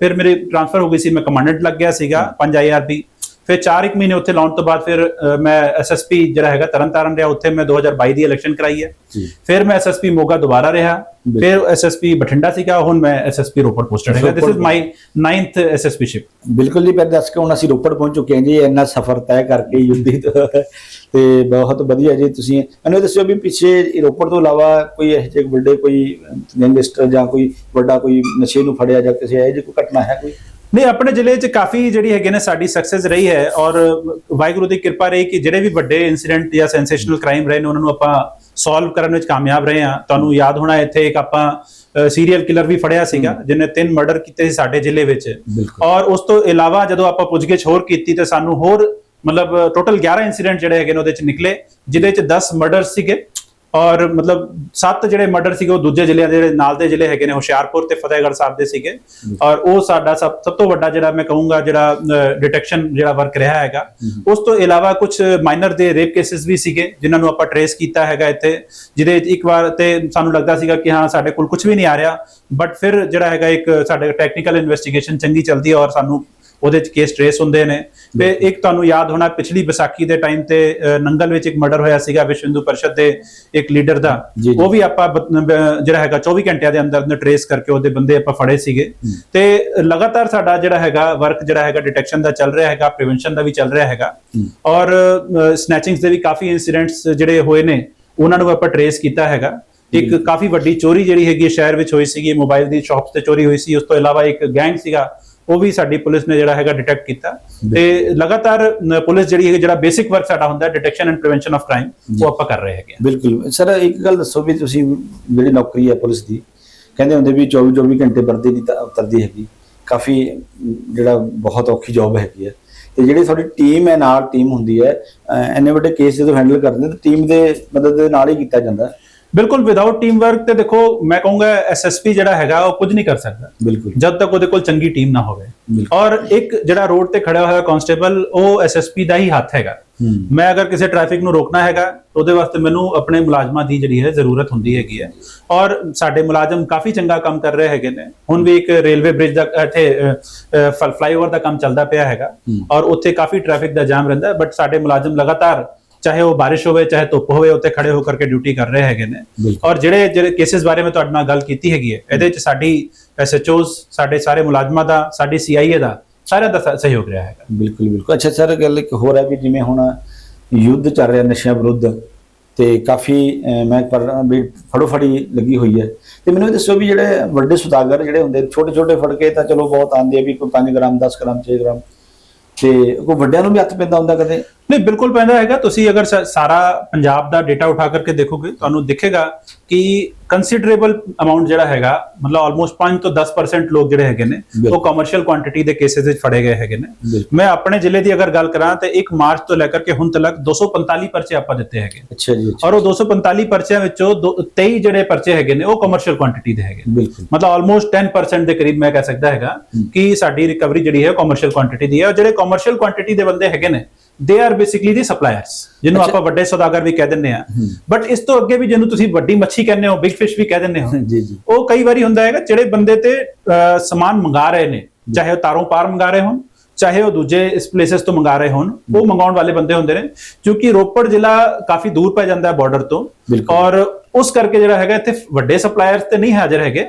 ਫਿਰ ਮੇਰੀ ਟ੍ਰਾਂਸਫਰ ਹੋ ਗਈ ਸੀ ਮੈਂ ਕਮਾਂਡੈਂਟ ਲੱਗ ਗਿਆ ਸੀਗਾ 5 ਦੀ ਫਿਰ 4 ਇੱਕ ਮਹੀਨੇ ਉੱਥੇ ਲਾਉਣ ਤੋਂ ਬਾਅਦ ਫਿਰ ਮੈਂ ਐਸਐਸਪੀ ਜਿਹੜਾ ਹੈਗਾ ਤਰਨਤਾਰਨ ਰਿਹਾ ਉੱਥੇ ਮੈਂ 2022 ਦੀ ਇਲੈਕਸ਼ਨ ਕਰਾਈ ਹੈ। ਫਿਰ ਮੈਂ ਐਸਐਸਪੀ ਮੋਗਾ ਦੁਬਾਰਾ ਰਿਹਾ। ਫਿਰ ਐਸਐਸਪੀ ਬਠਿੰਡਾ ਸੀਗਾ ਹੁਣ ਮੈਂ ਐਸਐਸਪੀ ਰੋਪੜ ਪੋਸਟਡ ਹੈਗਾ this is. My 9th SSP ship ਬਿਲਕੁਲ ਜੀ ਪਰ ਦੱਸ ਕੇ ਹੁਣ ਅਸੀਂ ਰੋਪੜ ਪਹੁੰਚ ਚੁੱਕੇ ਹਾਂ ਜੀ ਇੰਨਾ ਸਫ਼ਰ ਤੈਅ ਕਰਕੇ ਯੁੱਧੀ ਤੋਂ। ਬਹੁਤ ਵਧੀਆ ਜੀ ਤੁਸੀਂ ਮੈਨੂੰ ਦੱਸਿਓ ਵੀ ਪਿੱਛੇ ਰੋਪੜ ਤੋਂ ਇਲਾਵਾ ਕੋਈ ਇਹੋ ਜਿਹੇ ਵੱਡੇ ਕੋਈ ਗੈਂਗਸਟਰ ਜਾਂ ਕੋਈ ਵੱਡਾ ਕੋਈ ਨਸ਼ੇ ਨੂੰ ਫੜਿਆ ਜਾਂ ਕਿਸੇ ਇਹੋ ਜਿਹੀ ਕੋਈ ਘਟਨਾ ਹੈ ਕੋਈ? ਨਹੀਂ ਆਪਣੇ ਜ਼ਿਲ੍ਹੇ 'ਚ ਕਾਫੀ ਜਿਹੜੀ ਹੈਗੇ ਨੇ ਸਾਡੀ ਸਕਸੈਸ ਰਹੀ ਹੈ ਔਰ ਵਾਹਿਗੁਰੂ ਦੀ ਕਿਰਪਾ ਰਹੀ ਕਿ ਜਿਹੜੇ ਵੀ ਵੱਡੇ ਇਨਸੀਡੈਂਟ ਜਾਂ ਸੈਂਸੇਸ਼ਨਲ ਕ੍ਰਾਈਮ ਰਹੇ ਨੇ ਉਹਨਾਂ ਨੂੰ ਆਪਾਂ ਸੋਲਵ ਕਰਨ ਵਿੱਚ ਕਾਮਯਾਬ ਰਹੇ ਆ ਤੁਹਾਨੂੰ ਯਾਦ ਹੋਣਾ ਇੱਥੇ ਇੱਕ ਆਪਾਂ ਸੀਰੀਅਲ ਕਿਲਰ ਵੀ ਫੜਿਆ ਸੀਗਾ ਜਿਹਨੇ ਤਿੰਨ ਮਰਡਰ ਕੀਤੇ ਸੀ ਸਾਡੇ ਜ਼ਿਲ੍ਹੇ ਵਿੱਚ। ਔਰ ਉਸ ਤੋਂ ਇਲਾਵਾ ਜਦੋਂ ਆਪਾਂ ਪੁੱਛਗਿੱਛ ਹੋਰ ਕੀਤੀ ਤੇ ਸਾਨੂੰ ਹੋਰ ਮਤਲਬ ਟੋਟਲ 11 ਇਨਸੀਡੈਂਟ ਜਿਹੜੇ ਹੈਗੇ ਨੇ ਉਹਦੇ ਚ ਨਿਕਲੇ ਜਿਹਦੇ ਚ 10 ਮਰਡਰ ਸੀਗੇ। ਔਰ ਮਤਲਬ 7 ਜਿਹੜੇ ਮਰਡਰ ਸੀਗੇ ਉਹ ਦੂਜੇ ਜ਼ਿਲ੍ਹਿਆਂ ਦੇ ਜਿਹੜੇ ਨਾਲ ਦੇ ਜ਼ਿਲ੍ਹੇ ਹੈਗੇ ਨੇ ਹੁਸ਼ਿਆਰਪੁਰ ਤੇ ਫਤਿਹਗੜ੍ਹ ਸਾਹਿਬ ਦੇ ਸੀਗੇ। ਔਰ ਉਹ ਸਾਡਾ ਸਭ ਸਭ ਤੋਂ ਵੱਡਾ ਜਿਹੜਾ ਮੈਂ ਕਹੂੰਗਾ ਜਿਹੜਾ ਡਿਟੈਕਸ਼ਨ ਜਿਹੜਾ ਵਰਕ ਰਿਹਾ ਹੈਗਾ। ਉਸ ਤੋਂ ਇਲਾਵਾ ਕੁਝ ਮਾਈਨਰ ਦੇ ਰੇਪ ਕੇਸਿਸ ਵੀ ਸੀਗੇ ਜਿਨ੍ਹਾਂ ਨੂੰ ਆਪਾਂ ਟਰੇਸ ਕੀਤਾ ਹੈਗਾ ਇੱਥੇ। ਜਿਹਦੇ ਇੱਕ ਵਾਰ ਤੇ ਸਾਨੂੰ ਲੱਗਦਾ ਸੀਗਾ ਕਿ ਹਾਂ ਸਾਡੇ ਕੋਲ ਕੁਝ ਵੀ ਨਹੀਂ ਆ ਰਿਹਾ। ਬਟ ਫਿਰ ਜਿਹੜਾ ਹੈਗਾ ਇੱਕ ਸਾਡੇ ਟੈਕਨੀਕਲ ਇਨਵੈਸਟੀਗੇਸ਼ਨ ਚੰਗੀ ਚੱਲਦੀ ਹੈ ਔਰ ਸਾਨੂੰ ਉਹਦੇ ਚ ਕੇਸ ਟ੍ਰੇਸ ਹੁੰਦੇ ਨੇ। ਤੇ ਇੱਕ ਤੁਹਾਨੂੰ ਯਾਦ ਹੋਣਾ ਪਿਛਲੀ ਵਿਸਾਖੀ ਦੇ ਟਾਈਮ ਤੇ ਨੰਗਲ ਵਿੱਚ ਇੱਕ ਮਰਡਰ ਹੋਇਆ ਸੀਗਾ ਵਿਸ਼ਵ ਹਿੰਦੂ ਪਰਿਸ਼ਦ ਦੇ ਇੱਕ ਲੀਡਰ ਦਾ। ਉਹ ਵੀ ਆਪਾਂ ਜਿਹੜਾ ਹੈਗਾ 24 ਘੰਟਿਆਂ ਦੇ ਅੰਦਰ ਅੰਦਰ ਟ੍ਰੇਸ ਕਰਕੇ ਉਹਦੇ ਬੰਦੇ ਆਪਾਂ ਫੜੇ ਸੀਗੇ। ਤੇ ਲਗਾਤਾਰ ਸਾਡਾ ਜਿਹੜਾ ਹੈਗਾ ਵਰਕ ਜਿਹੜਾ ਹੈਗਾ ਡਿਟੈਕਸ਼ਨ ਦਾ ਚੱਲ ਰਿਹਾ ਹੈਗਾ ਪ੍ਰੀਵੈਂਸ਼ਨ ਦਾ ਵੀ ਚੱਲ ਰਿਹਾ ਹੈਗਾ। ਔਰ ਸਨੈਚਿੰਗਸ ਦੇ ਵੀ ਕਾਫੀ ਇਨਸੀਡੈਂਟਸ ਜਿਹੜੇ ਹੋਏ ਨੇ ਉਹਨਾਂ ਨੂੰ ਆਪਾਂ ਟ੍ਰੇਸ ਕੀਤਾ ਹੈਗਾ। ਇੱਕ ਕਾਫੀ ਵੱਡੀ ਚੋਰੀ ਜਿਹੜੀ ਹੈਗੀ ਸ਼ਹਿਰ ਵਿੱਚ ਹੋਈ ਸੀਗੀ ਮੋਬਾਈਲ ਦੀ ਸ਼ਾਪਸ ਤੇ ਚੋਰੀ ਹੋਈ ਸੀ। ਉਸ ਤੋਂ ਇਲਾਵਾ ਇੱਕ ਗੈਂਗ ਸੀਗਾ ਉਹ ਵੀ ਸਾਡੀ ਪੁਲਿਸ ਨੇ ਜਿਹੜਾ ਹੈਗਾ ਡਿਟੈਕਟ ਕੀਤਾ। ਤੇ ਲਗਾਤਾਰ ਪੁਲਿਸ ਜਿਹੜੀ ਹੈ ਜਿਹੜਾ ਬੇਸਿਕ ਵਰਕ ਸਾਡਾ ਹੁੰਦਾ detection and prevention of crime ਉਹ ਆਪਾਂ ਕਰ ਰਹੇ ਹੈਗੇ। ਬਿਲਕੁਲ। ਸਰ ਇੱਕ ਗੱਲ ਦੱਸੋ ਵੀ ਤੁਸੀਂ ਜਿਹੜੀ ਨੌਕਰੀ ਹੈ ਪੁਲਿਸ ਦੀ ਕਹਿੰਦੇ ਹੁੰਦੇ ਵੀ 24 24 ਘੰਟੇ ਵਰਦੀ ਦੀ ਉਤਰਦੀ ਹੈਗੀ। ਕਾਫੀ ਜਿਹੜਾ ਬਹੁਤ ਔਖੀ ਜੌਬ ਹੈਗੀ ਹੈ। ਤੇ ਜਿਹੜੀ ਤੁਹਾਡੀ ਟੀਮ ਹੈ ਨਾਲ ਟੀਮ ਹੁੰਦੀ ਹੈ ਇੰਨੇ ਵੱਡੇ ਕੇਸ ਜਦੋਂ ਹੈਂਡਲ ਕਰਦੇ ਤਾਂ ਟੀਮ ਦੇ ਮਦਦ ਦੇ ਨਾਲ ਹੀ ਕੀਤਾ ਜਾਂਦਾ। ਬਿਲਕੁਲ ਵਿਦਆਊਟ ਟੀਮ ਵਰਕ ਤੇ ਦੇਖੋ ਮੈਂ ਕਹੂੰਗਾ ਐਸਐਸਪੀ ਜਿਹੜਾ ਹੈਗਾ ਉਹ ਕੁਝ ਨਹੀਂ ਕਰ ਸਕਦਾ। ਬਿਲਕੁਲ। ਜਦ ਤੱਕ ਉਹਦੇ ਕੋਲ ਚੰਗੀ ਟੀਮ ਨਾ ਹੋਵੇ। ਔਰ ਇੱਕ ਜਿਹੜਾ ਰੋਡ ਤੇ ਖੜਾ ਹੋਇਆ ਕਾਂਸਟੇਬਲ ਉਹ ਐਸਐਸਪੀ ਦਾ ਹੀ ਹੱਥ ਹੈਗਾ। ਮੈਂ ਅਗਰ ਕਿਸੇ ਟ੍ਰੈਫਿਕ ਨੂੰ ਰੋਕਣਾ ਹੈਗਾ ਉਹਦੇ ਵਾਸਤੇ ਮੈਨੂੰ ਆਪਣੇ ਮੁਲਾਜ਼ਮਾਂ ਦੀ ਜਿਹੜੀ ਹੈ ਜ਼ਰੂਰਤ ਹੁੰਦੀ ਹੈਗੀ ਹੈ। ਔਰ ਸਾਡੇ ਮੁਲਾਜ਼ਮ ਕਾਫੀ ਚੰਗਾ ਕੰਮ ਕਰ ਰਹੇ ਹੈਗੇ ਨੇ। ਹੁਣ ਵੀ ਇੱਕ ਰੇਲਵੇ ਬ੍ਰਿਜ ਦਾ ਇੱਥੇ ਫਲਾਈਓਵਰ ਦਾ ਕੰਮ ਚੱਲਦਾ ਪਿਆ ਹੈਗਾ। ਔਰ ਉੱਥੇ ਕਾਫੀ ਟ੍ਰੈਫਿਕ ਦਾ ਜਾਮ ਰਹਿੰਦਾ ਬਟ ਸਾਡੇ ਮੁਲਾਜ਼ਮ ਲਗਾਤਾਰ ਚਾਹੇ ਉਹ ਬਾਰਿਸ਼ ਹੋਵੇ ਚਾਹੇ ਧੁੱਪ ਹੋਵੇ ਉੱਥੇ ਖੜੇ ਹੋ ਕਰਕੇ ਡਿਊਟੀ ਕਰ ਰਹੇ ਹੈਗੇ ਨੇ। ਔਰ ਜਿਹੜੇ ਜਿਹੜੇ ਕੇਸਿਸ ਬਾਰੇ ਮੈਂ ਤੁਹਾਡੇ ਨਾਲ ਗੱਲ ਕੀਤੀ ਹੈਗੀ ਹੈ ਇਹਦੇ ਵਿੱਚ ਸਾਡੀ ਐਸਐਚਓਸ ਸਾਡੇ ਸਾਰੇ ਮੁਲਾਜ਼ਮਾਂ ਦਾ ਸਾਡੀ ਸੀਆਈਏ ਦਾ ਸਾਰਿਆਂ ਦਾ ਸਹਿਯੋਗ ਰਿਹਾ ਹੈਗਾ। ਬਿਲਕੁਲ ਬਿਲਕੁਲ। ਅੱਛਾ ਸਰ ਗੱਲ ਇੱਕ ਹੋਰ ਹੈ ਵੀ ਜਿਵੇਂ ਹੁਣ ਯੁੱਧ ਚੱਲ ਰਿਹਾ ਨਸ਼ਿਆਂ ਵਿਰੁੱਧ ਤੇ ਕਾਫੀ ਮੈਂ ਪਰ ਵੀ ਫੜੋ ਫੜੀ ਲੱਗੀ ਹੋਈ ਹੈ। ਤੇ ਮੈਨੂੰ ਇਹ ਦੱਸੋ ਵੀ ਜਿਹੜੇ ਵੱਡੇ ਸੁਦਾਗਰ ਜਿਹੜੇ ਹੁੰਦੇ ਛੋਟੇ ਛੋਟੇ ਫੜ ਕੇ ਤਾਂ ਚਲੋ ਬਹੁਤ ਆਉਂਦੇ ਆ ਵੀ ਕੋਈ 5 ਗ੍ਰਾਮ 10 ਗ੍ਰਾਮ 6 ਗ੍ਰਾਮ ਤੇ ਕੋਈ ਵੱਡਿਆਂ ਨੂੰ ਵੀ ਹੱਥ ਪੈਂਦਾ ਹੁੰਦਾ ਕਦੇ? ਨਹੀਂ ਬਿਲਕੁਲ ਪੈਂਦਾ ਹੈਗਾ। ਤੁਸੀਂ ਅਗਰ ਸਾਰਾ ਪੰਜਾਬ ਦਾ ਡਾਟਾ ਉਠਾ ਕਰਕੇ ਦੇਖੋਗੇ ਤੁਹਾਨੂੰ ਦਿਖੇਗਾ ਕਿ ਕੰਸੀਡਰੇਬਲ ਅਮਾਉਂਟ ਜਿਹੜਾ ਹੈਗਾ ਮਤਲਬ ਆਲਮੋਸਟ 5 ਤੋਂ 10% ਲੋਕ ਜਿਹੜੇ ਹੈਗੇ ਨੇ ਉਹ। ਕਮਰਸ਼ੀਅਲ ਕੁਆਂਟੀਟੀ ਦੇ ਕੇਸਿਸ ਵਿੱਚ ਫੜੇ ਗਏ ਹੈਗੇ ਨੇ। ਮੈਂ ਆਪਣੇ ਜ਼ਿਲ੍ਹੇ ਦੀ ਅਗਰ ਗੱਲ ਕਰਾਂ ਤੇ 1 ਮਾਰਚ ਤੋਂ ਲੈ ਕਰਕੇ ਹੁਣ ਤੱਕ 245 ਪਰਚੇ ਆਪਾਂ ਦਿੱਤੇ ਹੈਗੇ। ਅੱਛਾ ਜੀ ਔਰ ਉਹ 245 ਪਰਚਿਆਂ ਵਿੱਚੋਂ ਦੋ- 23 ਜਿਹੜੇ ਪਰਚੇ ਹੈਗੇ ਨੇ ਉਹ ਕਮਰਸ਼ੀਅਲ ਕੁਆਂਟੀਟੀ ਦੇ ਹੈਗੇ ਮਤਲਬ ਆਲਮੋਸਟ 10% ਦੇ ਕਰੀਬ ਮੈਂ ਕਹਿ ਸਕਦਾ ਹੈਗਾ ਕਿ ਸਾਡੀ ਰਿਕਵਰੀ ਜਿਹੜੀ ਹੈ ਕਮਰਸ਼ੀਅਲ ਕੁਆਂਟੀਟੀ ਦੀ ਹੈ। ਔਰ ਜਿਹੜੇ ਕਮਰਸ਼ੀਅਲ ਕੁਆਂਟੀਟੀ ਦੇ ਬੰਦੇ ਹੈਗੇ ਨੇ they are basically the suppliers ਜਿਹਨੂੰ ਆਪਾਂ ਵੱਡੇ ਸੌਦਾਗਰ ਵੀ ਕਹਿ ਦਿੰਦੇ ਆ ਬਟ ਇਸ ਤੋਂ ਅੱਗੇ ਵੀ ਜਿਹਨੂੰ ਤੁਸੀਂ ਵੱਡੀ ਮੱਛੀ ਕਹਿੰਦੇ ਹੋ ਬਿਗ ਫਿਸ਼ ਵੀ ਕਹਿ ਦਿੰਦੇ ਹੋ ਜੀ ਜੀ। ਉਹ ਕਈ ਵਾਰੀ ਹੁੰਦਾ ਹੈਗਾ ਜਿਹੜੇ ਬੰਦੇ ਤੇ ਸਮਾਨ ਮੰਗਾ ਰਹੇ ਨੇ ਚਾਹੇ ਉਹ ਤਾਰੋਂ ਪਾਰ ਮੰਗਾ ਰਹੇ ਹੋਣ ਚਾਹੇ ਉਹ ਦੂਜੇ ਇਸ ਪਲੇਸਸ ਤੋਂ ਮੰਗਾ ਰਹੇ ਹੋਣ ਉਹ ਮੰਗਾਉਣ ਵਾਲੇ ਬੰਦੇ ਹੁੰਦੇ ਨੇ ਕਿਉਂਕਿ ਰੋਪੜ ਜ਼ਿਲ੍ਹਾ ਕਾਫੀ ਦੂਰ ਪੈ ਜਾਂਦਾ ਹੈ ਬਾਰਡਰ ਤੋਂ। ਔਰ ਉਸ ਕਰਕੇ ਜਿਹੜਾ ਹੈਗਾ ਇੱਥੇ ਵੱਡੇ ਸਪਲਾਇਰਸ ਤੇ ਨਹੀਂ ਹਾਜ਼ਰ ਹੈਗੇ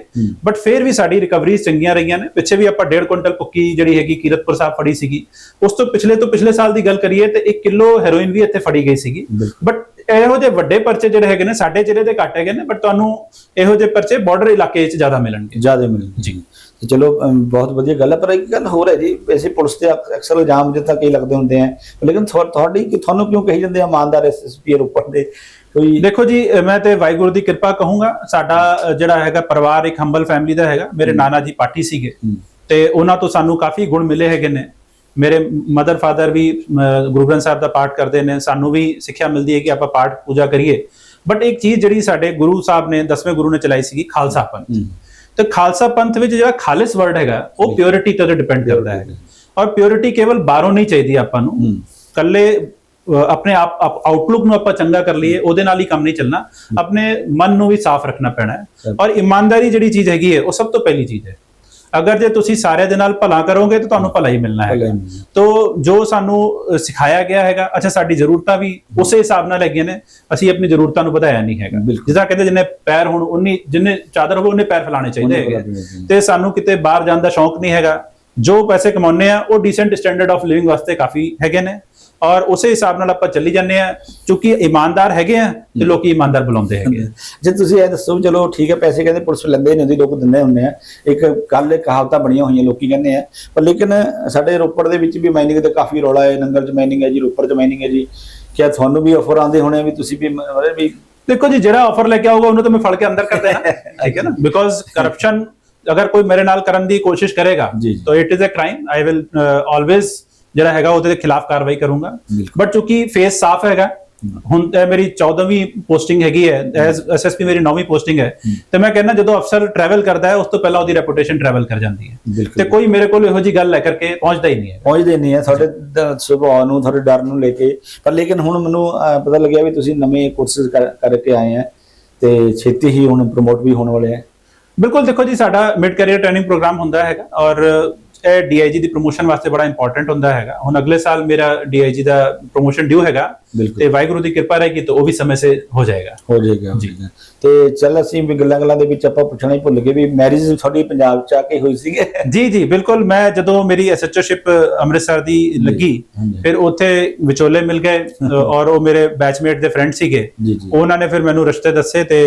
ਬਟ ਫਿਰ ਵੀ ਸਾਡੀ ਰਿਕਵਰੀ ਚੰਗੀਆਂ ਰਹੀਆਂ ਨੇ ਪਿੱਛੇ ਵੀ ਆਪਾਂ 1.5 ਕੁਇੰਟਲ ਪੁੱਕੀ ਜਿਹੜੀ ਹੈਗੀ ਕੀਰਤਪੁਰ ਸਾਹਿਬ ਫੜੀ ਸੀਗੀ ਉਸ ਤੋਂ ਪਿਛਲੇ ਤੋਂ ਪਿਛਲੇ ਸਾਲ ਦੀ ਗੱਲ ਕਰੀਏ ਤੇ 1 ਕਿਲੋ ਹੈਰੋਇਨ ਵੀ ਇੱਥੇ ਫੜੀ ਗਈ ਸੀਗੀ। ਬਟ ਇਹੋ ਜਿਹੇ ਵੱਡੇ ਪਰਚੇ ਜਿਹੜੇ ਹੈਗੇ ਨੇ ਸਾਡੇ ਜ਼ਿਲ੍ਹੇ ਦੇ ਘੱਟ ਹੈਗੇ ਨੇ ਬਟ ਤੁਹਾਨੂੰ ਇਹੋ ਜਿਹੇ ਪਰਚੇ ਬਾਰਡਰ ਇਲਾਕੇ 'ਚ ਜ਼ਿਆਦਾ ਮਿਲਣਗੇ ਜ਼ਿਆਦਾ ਮਿਲਣਗੇ ਜੀ। ਤੇ ਚਲੋ ਬਹੁਤ ਵਧੀਆ ਗੱਲ ਹੈ ਪਰ ਇੱਕ ਗੱਲ ਹੋਰ ਹੈ ਜੀ ਵੈਸੇ ਪੁਲਿਸ ਤੇ ਅਕ- ਅਕਸਰ ਇਲਜ਼ਾਮ ਜਿੱਦਾਂ ਕਈ ਲੱਗਦੇ ਹੁੰਦੇ ਆ ਲੇਕਿਨ ਤੁਹਾ- ਤੁਹਾਡੀ ਕਿ ਤੁਹਾਨੂੰ ਕਿਉਂ ਕਹੀ ਜਾਂਦੇ ਆ ਇਮਾਨਦਾਰ ਐਸਐਸਪੀ ਉੱਪਰ ਦੇ? ਕੋਈ ਦੇਖੋ ਜੀ ਮੈਂ ਤੇ ਵਾਹਿਗੁਰੂ ਦੀ ਕਿਰਪਾ ਕਹੂੰਗਾ ਸਾਡਾ ਜਿਹੜਾ ਹੈਗਾ ਪਰਿਵਾਰ ਇੱਕ ਹੰਬਲ ਫੈਮਿਲੀ ਦਾ ਹੈਗਾ ਮੇਰੇ ਨਾਨਾ ਜੀ ਪਾਠੀ ਸੀਗੇ। ਤੇ ਉਹਨਾਂ ਤੋਂ ਸਾਨੂੰ ਕਾਫੀ ਗੁਣ ਮਿਲੇ ਹੈਗੇ ਨੇ। ਮੇਰੇ ਮਦਰ ਫਾਦਰ ਵੀ ਗੁਰੂ ਗ੍ਰੰਥ ਸਾਹਿਬ ਦਾ ਪਾਠ ਕਰਦੇ ਨੇ ਸਾਨੂੰ ਵੀ ਸਿੱਖਿਆ ਮਿਲਦੀ ਹੈ ਕਿ ਆਪਾਂ ਪਾਠ ਪੂਜਾ ਕਰੀਏ। ਬਟ ਇੱਕ ਚੀਜ਼ ਜਿਹੜੀ ਸਾਡੇ ਗੁਰੂ ਸਾਹਿਬ ਨੇ ਦਸਵੇਂ ਗੁਰੂ ਨੇ ਚਲਾਈ ਸੀਗੀ ਖਾਲਸਾ ਪੰਥ। ਤੇ ਖਾਲਸਾ ਪੰਥ ਵਿੱਚ ਜਿਹੜਾ ਖਾਲਿਸ ਵਰਡ ਹੈਗਾ ਉਹ ਪਿਓਰਿਟੀ ਤੇ ਡਿਪੈਂਡ ਕਰਦਾ ਹੈ ਔਰ ਪਿਓਰਿਟੀ ਕੇਵਲ ਬਾਹਰੋਂ ਨਹੀਂ ਚਾਹੀਦੀ ਆਪਾਂ ਨੂੰ। ਕੱਲੇ ਆਪਣੇ ਆਪ ਆਊਟਲੁੱਕ ਨੂੰ ਆਪਾਂ ਚੰਗਾ ਕਰ ਲਈਏ ਉਹਦੇ ਨਾਲ ਹੀ ਕੰਮ ਨਹੀਂ ਚੱਲਣਾ। ਆਪਣੇ ਮਨ ਨੂੰ ਵੀ ਸਾਫ਼ ਰੱਖਣਾ ਪੈਣਾ ਹੈ। ਔਰ ਇਮਾਨਦਾਰੀ ਜਿਹੜੀ ਚੀਜ਼ ਹੈਗੀ ਹੈ ਉਹ ਸਭ ਤੋਂ ਪਹਿਲੀ ਚੀਜ਼ ਹੈ। ਅਗਰ ਜੇ ਤੁਸੀਂ ਸਾਰਿਆਂ ਦੇ ਨਾਲ ਭਲਾ ਕਰੋਗੇ ਤਾਂ ਤੁਹਾਨੂੰ ਭਲਾ ਹੀ ਮਿਲਣਾ ਹੀ। ਤੋ ਜੋ ਸਾਨੂੰ ਸਿਖਾਇਆ ਗਿਆ ਹੈਗਾ ਅੱਛਾ ਸਾਡੀ ਜ਼ਰੂਰਤਾਂ ਵੀ ਉਸੇ ਹਿਸਾਬ ਨਾਲ ਹੈਗੀਆਂ ਨੇ ਅਸੀਂ ਆਪਣੀ ਜ਼ਰੂਰਤਾਂ ਨੂੰ ਵਧਾਇਆ ਨਹੀਂ ਹੈਗਾ। ਜਿੱਦਾਂ ਕਹਿੰਦੇ ਜਿੰਨੇ ਪੈਰ ਹੋਣ ਉਨੀ ਜਿੰਨੇ ਚਾਦਰ ਹੋਵੇ ਉਹਨੇ ਪੈਰ ਫੈਲਾਣੇ ਚਾਹੀਦੇ ਹੈਗੇ। ਤੇ ਸਾਨੂੰ ਕਿਤੇ ਬਾਹਰ ਜਾਣ ਦਾ ਸ਼ੌਂਕ ਨਹੀਂ ਹੈਗਾ ਜੋ ਪੈਸੇ ਕਮਾਉਂਦੇ ਆ ਉਹ ਡੀਸੈਂਟ ਸਟੈਂਡਰਡ ਆਫ ਲਿਵਿੰਗ ਵਾਸਤੇ ਕਾਫੀ ਹੈਗੇ ਨੇ ਔਰ ਉਸੇ ਹਿਸਾਬ ਨਾਲ ਆਪਾਂ ਚੱਲੀ ਜਾਂਦੇ ਆ ਕਿਉਂਕਿ ਇਮਾਨਦਾਰ ਹੈਗੇ ਆ ਤੇ ਲੋਕੀ ਇਮਾਨਦਾਰ ਬੁਲਾਉਂਦੇ ਹੈਗੇ। ਜੇ ਤੁਸੀਂ ਇਹ ਦੱਸੋ ਚਲੋ ਠੀਕ ਹੈ ਪੈਸੇ ਕਹਿੰਦੇ ਪੁਲਿਸ ਲੈਂਦੇ ਨਹੀਂ ਹੁੰਦੀ ਲੋਕ ਦਿੰਦੇ ਹੁੰਦੇ ਆ। ਇੱਕ ਕੱਲ ਕਹਾਵਤਾਂ ਬਣੀਆਂ ਹੋਈਆਂ ਲੋਕੀ ਕਹਿੰਦੇ ਆ। ਪਰ ਲੇਕਿਨ ਸਾਡੇ ਰੋਪੜ ਦੇ ਵਿੱਚ ਵੀ ਮਾਈਨਿੰਗ ਦਾ ਕਾਫੀ ਰੌਲਾ ਹੈ ਨੰਗਲ ਚ ਮਾਈਨਿੰਗ ਹੈ ਜੀ ਰੋਪੜ ਚ ਮਾਈਨਿੰਗ ਹੈ ਜੀ। ਕਿਆ ਤੁਹਾਨੂੰ ਵੀ ਆਫਰ ਆਉਂਦੇ ਹੋਣੇ ਵੀ ਤੁਸੀਂ ਵੀ ਮਤਲਬ ਵੀ ਦੇਖੋ ਜੀ ਜਿਹੜਾ ਆਫਰ ਲੈ ਕੇ ਆਊਗਾ ਉਹਨੂੰ ਤਾਂ ਮੈਂ ਫੜ ਕੇ ਅੰਦਰ ਕਰ ਦੇਣਾ। ਠੀਕ ਹੈ ਨਾ? ਬਿਕੋਜ਼ ਕਰਪਸ਼ਨ ਅਗਰ ਕੋਈ ਮੇਰੇ ਨਾਲ ਕਰਨ ਦੀ ਕੋਸ਼ਿਸ਼ ਕਰੇਗਾ। ਤਾਂ it is a crime I will always ਜਿਹੜਾ ਹੈਗਾ ਉਹਦੇ ਖਿਲਾਫ ਕਾਰਵਾਈ ਕਰੂੰਗਾ। ਬਟ ਚੂੰਕਿ ਫੇਸ ਸਾਫ਼ ਹੈਗਾ ਹੁਣ ਇਹ ਮੇਰੀ 14ਵੀਂ ਪੋਸਟਿੰਗ ਹੈਗੀ ਹੈ ਐਸ ਐਸਐਸਪੀ ਮੇਰੀ 9ਵੀਂ ਪੋਸਟਿੰਗ ਹੈ ਤੇ ਮੈਂ ਕਹਿੰਦਾ ਜਦੋਂ ਅਫਸਰ ਟਰੈਵਲ ਕਰਦਾ ਹੈ ਉਸ ਤੋਂ ਪਹਿਲਾਂ ਉਹਦੀ ਰੈਪੂਟੇਸ਼ਨ ਟਰੈਵਲ ਕਰ ਜਾਂਦੀ ਹੈ। ਤੇ ਕੋਈ ਮੇਰੇ ਕੋਲ ਇਹੋ ਜੀ ਗੱਲ ਲੈ ਕਰਕੇ ਪਹੁੰਚਦਾ ਹੀ ਨਹੀਂ ਹੈ। ਪਹੁੰਚਦੇ ਨਹੀਂ ਆ ਤੁਹਾਡੇ ਸੁਭਾਅ ਨੂੰ ਤੁਹਾਡੇ ਡਰ ਨੂੰ ਲੈ ਕੇ ਪਰ ਲੇਕਿਨ ਹੁਣ ਮੈਨੂੰ ਪਤਾ ਲੱਗਿਆ ਵੀ ਤੁਸੀਂ ਨਵੇਂ ਕੋਰਸਸ ਕਰਕੇ ਆਏ ਆ ਤੇ ਛੇਤੀ ਹੀ ਹੁਣ ਪ੍ਰਮੋਟ ਵੀ ਹੋਣ ਵਾਲੇ ਆ ਬਿਲਕੁਲ ਦੇਖੋ ਜੀ ਸਾਡਾ ਮਿਡ ਕੈਰੀਅਰ ਟ੍ਰੇਨਿੰਗ ਪ੍ਰੋਗਰਾਮ ਹੁੰਦਾ ਹੈਗਾ ਔਰ ਇਹ ਡੀਆਈਜੀ ਦੀ ਪ੍ਰੋਮੋਸ਼ਨ ਵਾਸਤੇ ਬੜਾ ਇੰਪੋਰਟੈਂਟ ਹੁੰਦਾ ਹੈਗਾ। ਹੁਣ ਅਗਲੇ ਸਾਲ ਮੇਰਾ ਡੀਆਈਜੀ ਦਾ ਪ੍ਰੋਮੋਸ਼ਨ ਡਿਊ ਹੈਗਾ। ਤੇ ਵਾਹਿਗੁਰੂ ਦੀ ਕਿਰਪਾ ਰਹੇਗੀ ਤਾਂ ਉਹ ਵੀ ਸਮੇਂ ਸੇ ਹੋ ਜਾਏਗਾ। ਹੋ ਜਾਏਗਾ ਜੀ। ਤੇ ਚੱਲ ਅਸੀਂ ਵੀ ਗੱਲਾਂ ਗੱਲਾਂ ਦੇ ਵਿੱਚ ਆਪਾਂ ਪੁੱਛਣਾ ਹੀ ਭੁੱਲ ਗਏ ਵੀ ਮੈਰਿਜ ਤੁਹਾਡੀ ਪੰਜਾਬ ਚ ਆ ਕੇ ਹੋਈ ਸੀਗੇ। ਜੀ ਜੀ ਬਿਲਕੁਲ। ਮੈਂ ਜਦੋਂ ਮੇਰੀ ਐਸਐਚਓਸ਼ਿਪ ਅੰਮ੍ਰਿਤਸਰ ਦੀ ਲੱਗੀ। ਫਿਰ ਉੱਥੇ ਵਿਚੋਲੇ ਮਿਲ ਗਏ ਔਰ ਉਹ ਮੇਰੇ ਬੈਚਮੇਟ ਦੇ ਫਰੈਂਡ ਸੀਗੇ। ਉਹਨਾਂ ਨੇ ਫਿਰ ਮੈਨੂੰ ਰਿਸ਼ਤੇ ਦੱਸੇ ਤੇ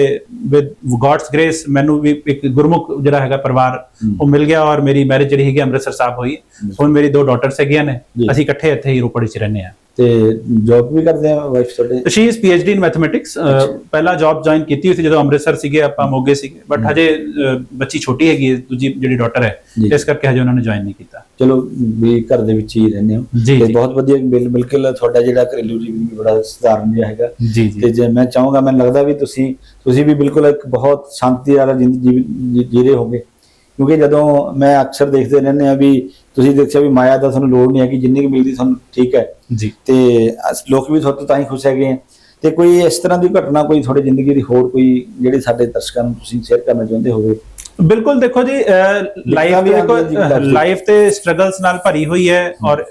ਵਿਦ ਗॉड्स ਗ੍ਰੇਸ ਮੈਨੂੰ ਵੀ ਇੱਕ ਗੁਰਮੁਖ ਜਿਹੜਾ ਹੈਗਾ ਪਰਿਵਾਰ ਉਹ ਮਿਲ ਗਿਆ ਔਰ ਮੇਰੀ ਮੈਰਿਜ ਜਿਹੜੀ ਹੈਗੀ ਅੰਮ੍ਰਿਤਸਰ ਸਾਹਿਬ ਹੋਈ। ਹੁਣ ਮੇਰੀ ਦੋ ਡਾਟਰਸ ਹੈਗੀਆਂ ਨੇ। ਅਸੀਂ ਇਕੱਠੇ ਇੱਥੇ ਹੀ ਰੋਪੜ ਵਿੱਚ ਰਹਿੰਦੇ ਆ ਤੇ ਜੌਬ ਵੀ ਕਰਦੇ ਆ ਵਾਈਫ ਤੁਹਾਡੇ? She is PhD in mathematics ਪਹਿਲਾਂ ਜੌਬ ਜੁਆਇਨ ਕੀਤੀ ਹੋਈ ਸੀ ਜਦੋਂ ਅੰਮ੍ਰਿਤਸਰ ਸੀਗੇ ਆਪਾਂ ਮੋਗੇ ਸੀਗੇ। ਬਟ ਹਜੇ ਬੱਚੀ ਛੋਟੀ ਹੈਗੀ ਦੂਜੀ ਜਿਹੜੀ ਡਾਟਰ ਹੈ। ਇਸ ਕਰਕੇ ਹਜੇ ਉਹਨਾਂ ਨੇ ਜੁਆਇਨ ਨਹੀਂ ਕੀਤਾ। ਚਲੋ ਵੀ ਘਰ ਦੇ ਵਿੱਚ ਹੀ ਰਹਿੰਦੇ ਹੋ। ਤੇ। ਬਹੁਤ ਵਧੀਆ ਬਿਲ- ਬਿਲਕੁਲ ਤੁਹਾਡਾ ਜਿਹੜਾ ਘਰੇਲੂ ਜੀਵਨ ਵੀ ਬੜਾ ਸਧਾਰਨ ਜਿਹਾ ਹੈਗਾ। ਤੇ ਜੇ ਮੈਂ ਚਾਹੂੰਗਾ ਮੈਨੂੰ ਲੱਗਦਾ ਵੀ ਤੁਸੀਂ ਤੁਸੀਂ ਵੀ ਬਿਲਕੁਲ ਇੱਕ ਬਹੁਤ ਸ਼ਾਂਤੀ ਵਾਲਾ ਜ਼ਿੰਦਗੀ ਜੀ- ਜੀ- ਜੀ ਰਹੇ ਹੋਗੇ। ਕਿਉਂਕਿ ਜਦੋਂ ਮੈਂ ਅਕਸਰ ਦੇਖਦੇ ਰਹਿੰਦੇ ਆ ਵੀ ਤੁਸੀਂ ਦੇਖਿਆ ਵੀ ਮਾਇਆ ਦਾ ਤੁਹਾਨੂੰ ਲੋੜ ਨਹੀਂ ਹੈ ਕਿ ਜਿੰਨੀ ਕੁ ਮਿਲਦੀ ਤੁਹਾਨੂੰ ਠੀਕ ਹੈ। ਜੀ। ਤੇ ਲੋਕ ਵੀ ਤੁਹਾਡੇ ਤੋਂ ਹੀ ਖੁਸ਼ ਹੈਗੇ ਆ। ਤੇ ਕੋਈ ਇਸ ਤਰ੍ਹਾਂ ਦੀ ਘਟਨਾ ਕੋਈ ਤੁਹਾਡੀ ਜ਼ਿੰਦਗੀ ਦੀ ਹੋਰ ਕੋਈ ਜਿਹੜੀ ਸਾਡੇ ਦਰਸ਼ਕਾਂ ਨੂੰ ਤੁਸੀਂ ਸ਼ੇਅਰ ਕਰਨਾ ਚਾਹੁੰਦੇ ਹੋਵੇ ਬਿਲਕੁਲ ਦੇਖੋ ਜੀ ਲਾਈਫ ਦੇਖੋ। ਲਾਈਫ ਤੇ ਸਟਰਗਲਸ ਨਾਲ ਭਰੀ ਹੋਈ ਹੈ ਔਰ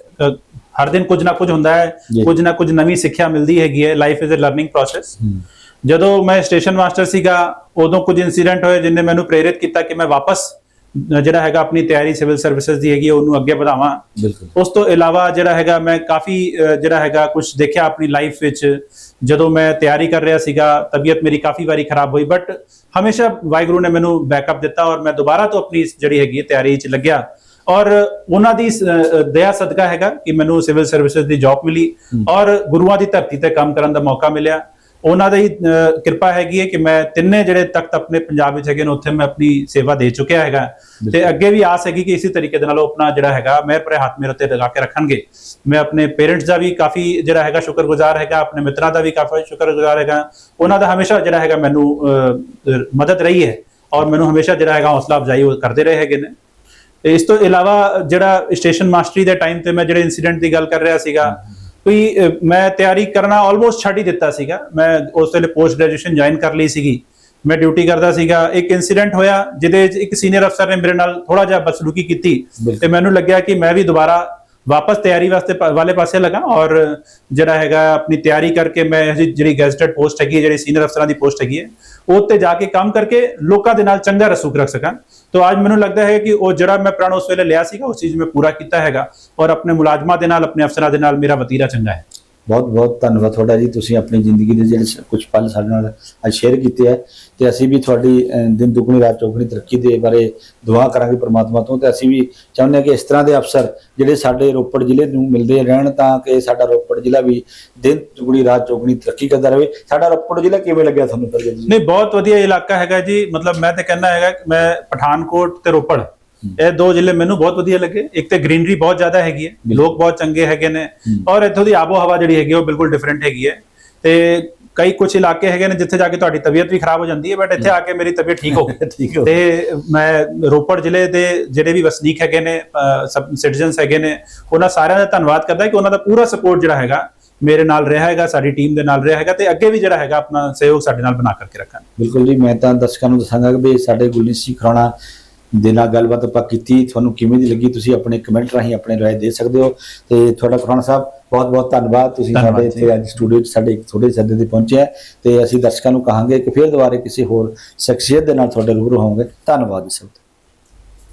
ਹਰ ਦਿਨ ਕੁਝ ਨਾ ਕੁਝ ਹੁੰਦਾ ਹੈ। ਕੁਝ ਨਾ ਕੁਝ ਨਵੀਂ ਸਿੱਖਿਆ ਮਿਲਦੀ ਹੈਗੀ ਹੈ। Life is a learning process ਜਦੋਂ ਮੈਂ ਸਟੇਸ਼ਨ ਮਾਸਟਰ ਸੀਗਾ ਉਦੋਂ ਕੁਝ ਇਨਸੀਡੈਂਟ ਹੋਏ ਜਿਨਨੇ ਮੈਨੂੰ ਪ੍ਰੇਰਿਤ ਕੀਤਾ ਕਿ ਮੈਂ ਵਾਪਸ ਜਿਹੜਾ ਹੈਗਾ ਆਪਣੀ ਤਿਆਰੀ ਸਿਵਲ ਸਰਵਿਸਿਜ਼ ਦੀ ਹੈਗੀ ਉਹਨੂੰ ਅੱਗੇ ਵਧਾਵਾਂ। ਉਸ ਤੋਂ ਇਲਾਵਾ ਜਿਹੜਾ ਹੈਗਾ ਮੈਂ ਕਾਫੀ ਜਿਹੜਾ ਹੈਗਾ ਕੁਝ ਦੇਖਿਆ ਆਪਣੀ ਲਾਈਫ ਵਿੱਚ। ਜਦੋਂ ਮੈਂ ਤਿਆਰੀ ਕਰ ਰਿਹਾ ਸੀਗਾ ਤਬੀਅਤ ਮੇਰੀ ਕਾਫੀ ਵਾਰੀ ਖਰਾਬ ਹੋਈ ਬਟ ਹਮੇਸ਼ਾ ਵਾਹਿਗੁਰੂ ਨੇ ਮੈਨੂੰ ਬੈਕਅਪ ਦਿੱਤਾ ਔਰ ਮੈਂ ਦੁਬਾਰਾ ਤੋਂ ਆਪਣੀ ਜਿਹੜੀ ਹੈਗੀ ਤਿਆਰੀ 'ਚ ਲੱਗਿਆ। ਔਰ ਉਹਨਾਂ ਦੀ ਦਇਆ ਸਦਕਾ ਹੈਗਾ ਕਿ ਮੈਨੂੰ ਸਿਵਲ ਸਰਵਿਸਿਜ਼ ਦੀ ਜੌਬ ਮਿਲੀ ਔਰ ਗੁਰੂਆਂ ਦੀ ਧਰਤੀ ਤੇ ਕੰਮ ਕਰਨ ਦਾ ਮੌਕਾ ਮਿਲਿਆ। ਉਹਨਾਂ ਦੀ ਕਿਰਪਾ ਹੈਗੀ ਹੈ ਕਿ ਮੈਂ ਤਿੰਨੇ ਜਿਹੜੇ ਤਖਤ ਆਪਣੇ ਪੰਜਾਬ ਵਿੱਚ ਹੈਗੇ ਨੇ ਉੱਥੇ ਮੈਂ ਆਪਣੀ ਸੇਵਾ ਦੇ ਚੁੱਕਿਆ ਹੈਗਾ। ਤੇ ਅੱਗੇ ਵੀ ਆਸ ਹੈਗੀ ਕਿ ਇਸੇ ਤਰੀਕੇ ਦੇ ਨਾਲ ਉਹ ਆਪਣਾ ਜਿਹੜਾ ਹੈਗਾ ਮੈਂ ਪਰੇ ਹੱਥ ਮੇਰੇ ਉੱਤੇ ਲਗਾ ਕੇ ਰੱਖਣਗੇ। ਮੈਂ ਆਪਣੇ ਪੇਰੈਂਟਸ ਦਾ ਵੀ ਕਾਫੀ ਜਿਹੜਾ ਹੈਗਾ ਸ਼ੁਕਰਗੁਜ਼ਾਰ ਹੈਗਾ ਆਪਣੇ ਮਿੱਤਰਾਂ ਦਾ ਵੀ ਕਾਫੀ ਸ਼ੁਕਰਗੁਜ਼ਾਰ ਹੈਗਾ। ਉਹਨਾਂ ਦਾ ਹਮੇਸ਼ਾ ਜਿਹੜਾ ਹੈਗਾ ਮੈਨੂੰ ਮਦਦ ਰਹੀ ਹੈ ਔਰ ਮੈਨੂੰ ਹਮੇਸ਼ਾ ਜਿਹੜਾ ਹੈਗਾ ਹੌਸਲਾ ਅਫਜ਼ਾਈ ਕਰਦੇ ਰਹੇ ਹੈਗੇ ਨੇ। ਤੇ ਇਸ ਤੋਂ ਇਲਾਵਾ ਜਿਹੜਾ ਸਟੇਸ਼ਨ ਮਾਸਟਰੀ ਦੇ ਟਾਈਮ ਤੇ ਮੈਂ ਜਿਹੜੇ ਇਨਸੀਡੈਂਟ ਦੀ ਗੱਲ ਕਰ ਰਿਹਾ ਸੀਗਾ ਅ, ਮੈਂ ਤਿਆਰੀ ਕਰਨਾ ਆਲਮੋਸਟ ਛੱਡ ਹੀ ਦਿੱਤਾ ਸੀਗਾ। ਮੈਂ ਉਸ ਵੇਲੇ ਪੋਸਟ ਗ੍ਰੈਜੂਏਸ਼ਨ ਜੁਆਇਨ ਕਰ ਲਈ ਸੀਗੀ। ਮੈਂ ਡਿਊਟੀ ਕਰਦਾ ਸੀਗਾ। ਇੱਕ ਇਨਸੀਡੈਂਟ ਹੋਇਆ ਜਿਹਦੇ ਵਿੱਚ ਇੱਕ ਸੀਨੀਅਰ ਅਫਸਰ ਨੇ ਮੇਰੇ ਨਾਲ ਥੋੜਾ ਜਿਹਾ ਬਸਲੂਕੀ ਕੀਤੀ। ਤੇ ਮੈਨੂੰ ਲੱਗਿਆ ਕਿ ਮੈਂ ਵੀ ਦੁਬਾਰਾ ਵਾਪਸ ਤਿਆਰੀ ਵਾਸਤੇ ਵਾਲੇ ਪਾਸੇ ਲਗਾ ਔਰ ਜਿਹੜਾ ਹੈਗਾ ਆਪਣੀ ਤਿਆਰੀ ਕਰਕੇ ਮੈਂ ਜਿਹੜੀ ਗੈਜ਼ਟਡ ਪੋਸਟ ਹੈਗੀ ਹੈ, ਜਿਹੜੀ ਸੀਨੀਅਰ ਅਫਸਰਾਂ ਦੀ ਪੋਸਟ ਹੈਗੀ ਹੈ, ਉਹ ਉੱਤੇ ਜਾ ਕੇ ਕੰਮ ਕਰਕੇ ਲੋਕਾਂ ਦੇ ਨਾਲ ਚੰਗਾ ਰਸੂਖ ਰੱਖ ਸਕਾਂ। ਤਾਂ ਅੱਜ ਮੈਨੂੰ ਲੱਗਦਾ ਹੈ ਕਿ ਉਹ ਜਿਹੜਾ ਮੈਂ ਪ੍ਰਣ ਉਸ ਵੇਲੇ ਲਿਆ ਸੀਗਾ, ਉਸ ਚੀਜ਼ ਮੈਂ ਪੂਰਾ ਕੀਤਾ ਹੈਗਾ ਔਰ ਆਪਣੇ ਮੁਲਾਜ਼ਮਾਂ ਦੇ ਨਾਲ, ਆਪਣੇ ਅਫਸਰਾਂ ਦੇ ਨਾਲ ਮੇਰਾ ਵਤੀਰਾ ਚੰਗਾ ਹੈ। ਬਹੁਤ ਬਹੁਤ ਧੰਨਵਾਦ ਤੁਹਾਡਾ ਜੀ। ਤੁਸੀਂ ਆਪਣੀ ਜ਼ਿੰਦਗੀ ਦੇ ਜਿਹੜੇ ਕੁਝ ਪਲ ਸਾਡੇ ਨਾਲ ਅੱਜ ਸ਼ੇਅਰ ਕੀਤੇ ਹੈ ਤੇ ਅਸੀਂ ਵੀ ਤੁਹਾਡੀ ਦਿਨ ਦੁਗਣੀ, ਰਾਤ ਚੌਗਣੀ ਤਰੱਕੀ ਦੇ ਬਾਰੇ ਦੁਆ ਕਰਾਂਗੇ ਪ੍ਰਮਾਤਮਾ ਤੋਂ ਤੇ ਅਸੀਂ ਵੀ ਚਾਹੁੰਦੇ ਹਾਂ ਕਿ ਇਸ ਤਰ੍ਹਾਂ ਦੇ ਅਫਸਰ ਜਿਹੜੇ ਸਾਡੇ ਰੋਪੜ ਜ਼ਿਲ੍ਹੇ ਨੂੰ ਮਿਲਦੇ ਰਹਿਣ ਤਾਂ ਕਿ ਸਾਡਾ ਰੋਪੜ ਜ਼ਿਲ੍ਹਾ ਵੀ ਦਿਨ ਦੁਗਣੀ, ਰਾਤ ਚੌਗਣੀ ਤਰੱਕੀ ਕਰਦਾ ਰਹੇ। ਸਾਡਾ ਰੋਪੜ ਜ਼ਿਲ੍ਹਾ ਕਿਵੇਂ ਲੱਗਿਆ ਤੁਹਾਨੂੰ ਫਿਰ ਜੀ? ਨਹੀਂ, ਬਹੁਤ ਵਧੀਆ ਇਲਾਕਾ ਹੈਗਾ ਜੀ। ਮਤਲਬ ਮੈਂ ਤੇ ਕਹਿੰਦਾ ਹੈਗਾ ਮੈਂ ਪਠਾਨਕੋਟ ਤੇ ਰੋਪੜ। ਇਹ ਦੋ ਜ਼ਿਲ੍ਹੇ ਮੈਨੂੰ ਬਹੁਤ ਵਧੀਆ ਲੱਗੇ। ਇੱਕ ਤੇ ਗ੍ਰੀਨਰੀ ਬਹੁਤ ਜ਼ਿਆਦਾ ਹੈਗੀ ਹੈ। ਲੋਕ ਬਹੁਤ ਚੰਗੇ ਹੈਗੇ ਨੇ। ਔਰ ਇੱਥੋਂ ਦੀ ਆਬੋ ਹਵਾ ਜਿਹੜੀ ਹੈਗੀ ਉਹ ਬਿਲਕੁਲ ਡਿਫਰੈਂਟ ਹੈਗੀ ਹੈ। ਤੇ ਕਈ ਕੁਝ ਇਲਾਕੇ ਹੈਗੇ ਨੇ ਜਿੱਥੇ ਜਾ ਕੇ ਤੁਹਾਡੀ ਤਬੀਅਤ ਵੀ ਖਰਾਬ ਹੋ ਜਾਂਦੀ ਹੈ ਬਟ ਇੱਥੇ ਆ ਕੇ ਮੇਰੀ ਤਬੀਅਤ ਠੀਕ ਹੋ ਗਈ। ਠੀਕ ਹੋ ਤੇ ਮੈਂ ਰੋਪੜ ਜ਼ਿਲ੍ਹੇ ਦੇ ਜਿਹੜੇ ਵੀ ਵਸਨੀਕ ਹੈਗੇ ਨੇ ਸਿਟੀਜ਼ਨਸ ਹੈਗੇ ਨੇ ਉਹਨਾਂ ਸਾਰਿਆਂ ਦਾ ਧੰਨਵਾਦ ਕਰਦਾ ਕਿ ਉਹਨਾਂ ਦਾ ਪੂਰਾ ਸਪੋਰਟ ਜਿਹੜਾ ਹੈਗਾ ਮੇਰੇ ਨਾਲ ਰਿਹਾ ਹੈਗਾ ਸਾਡੀ ਟੀਮ ਦੇ ਨਾਲ ਰਿਹਾ ਹੈਗਾ ਤੇ ਅੱਗੇ ਵੀ ਜਿਹੜਾ ਹੈਗਾ ਆਪਣਾ ਸਹਿਯੋਗ ਸਾਡੇ ਨਾਲ ਬਣਾ ਕਰਕੇ ਰੱਖਾਂਗੇ। ਬਿਲਕੁਲ ਜੀ ਮੈਂ ਤਾਂ ਦਰਸ਼ਕਾਂ ਨੂੰ ਦੱਸਾਂਗਾ ਕਿ ਸਾਡੇ ਗੁਰਲੀਨ ਸਿੰਘ ਖਰਾਣਾ ਦੇ ਨਾਲ ਗੱਲਬਾਤ ਆਪਾਂ ਕੀਤੀ ਤੁਹਾਨੂੰ ਕਿਵੇਂ ਦੀ ਲੱਗੀ ਤੁਸੀਂ ਆਪਣੇ ਕਮੈਂਟ ਰਾਹੀਂ ਆਪਣੇ ਰਾਏ ਦੇ ਸਕਦੇ ਹੋ। ਤੇ ਤੁਹਾਡਾ ਖਰਾਣਾ ਸਾਹਿਬ ਬਹੁਤ ਬਹੁਤ ਧੰਨਵਾਦ। ਤੁਸੀਂ ਸਾਡੇ ਇੱਥੇ ਅੱਜ ਸਟੂਡੀਓ 'ਚ ਸਾਡੇ ਇੱਕ ਥੋੜੇ ਸੱਦੇ ਤੇ ਪਹੁੰਚੇ ਹੈ ਤੇ ਅਸੀਂ ਦਰਸ਼ਕਾਂ ਨੂੰ ਕਹਾਂਗੇ ਕਿ ਫਿਰ ਦੁਬਾਰੇ ਕਿਸੇ ਹੋਰ ਸ਼ਖਸੀਅਤ ਦੇ ਨਾਲ ਤੁਹਾਡੇ ਰੂਬਰੂ ਹੋਵਾਂਗੇ। ਧੰਨਵਾਦ ਜੀ ਸਭ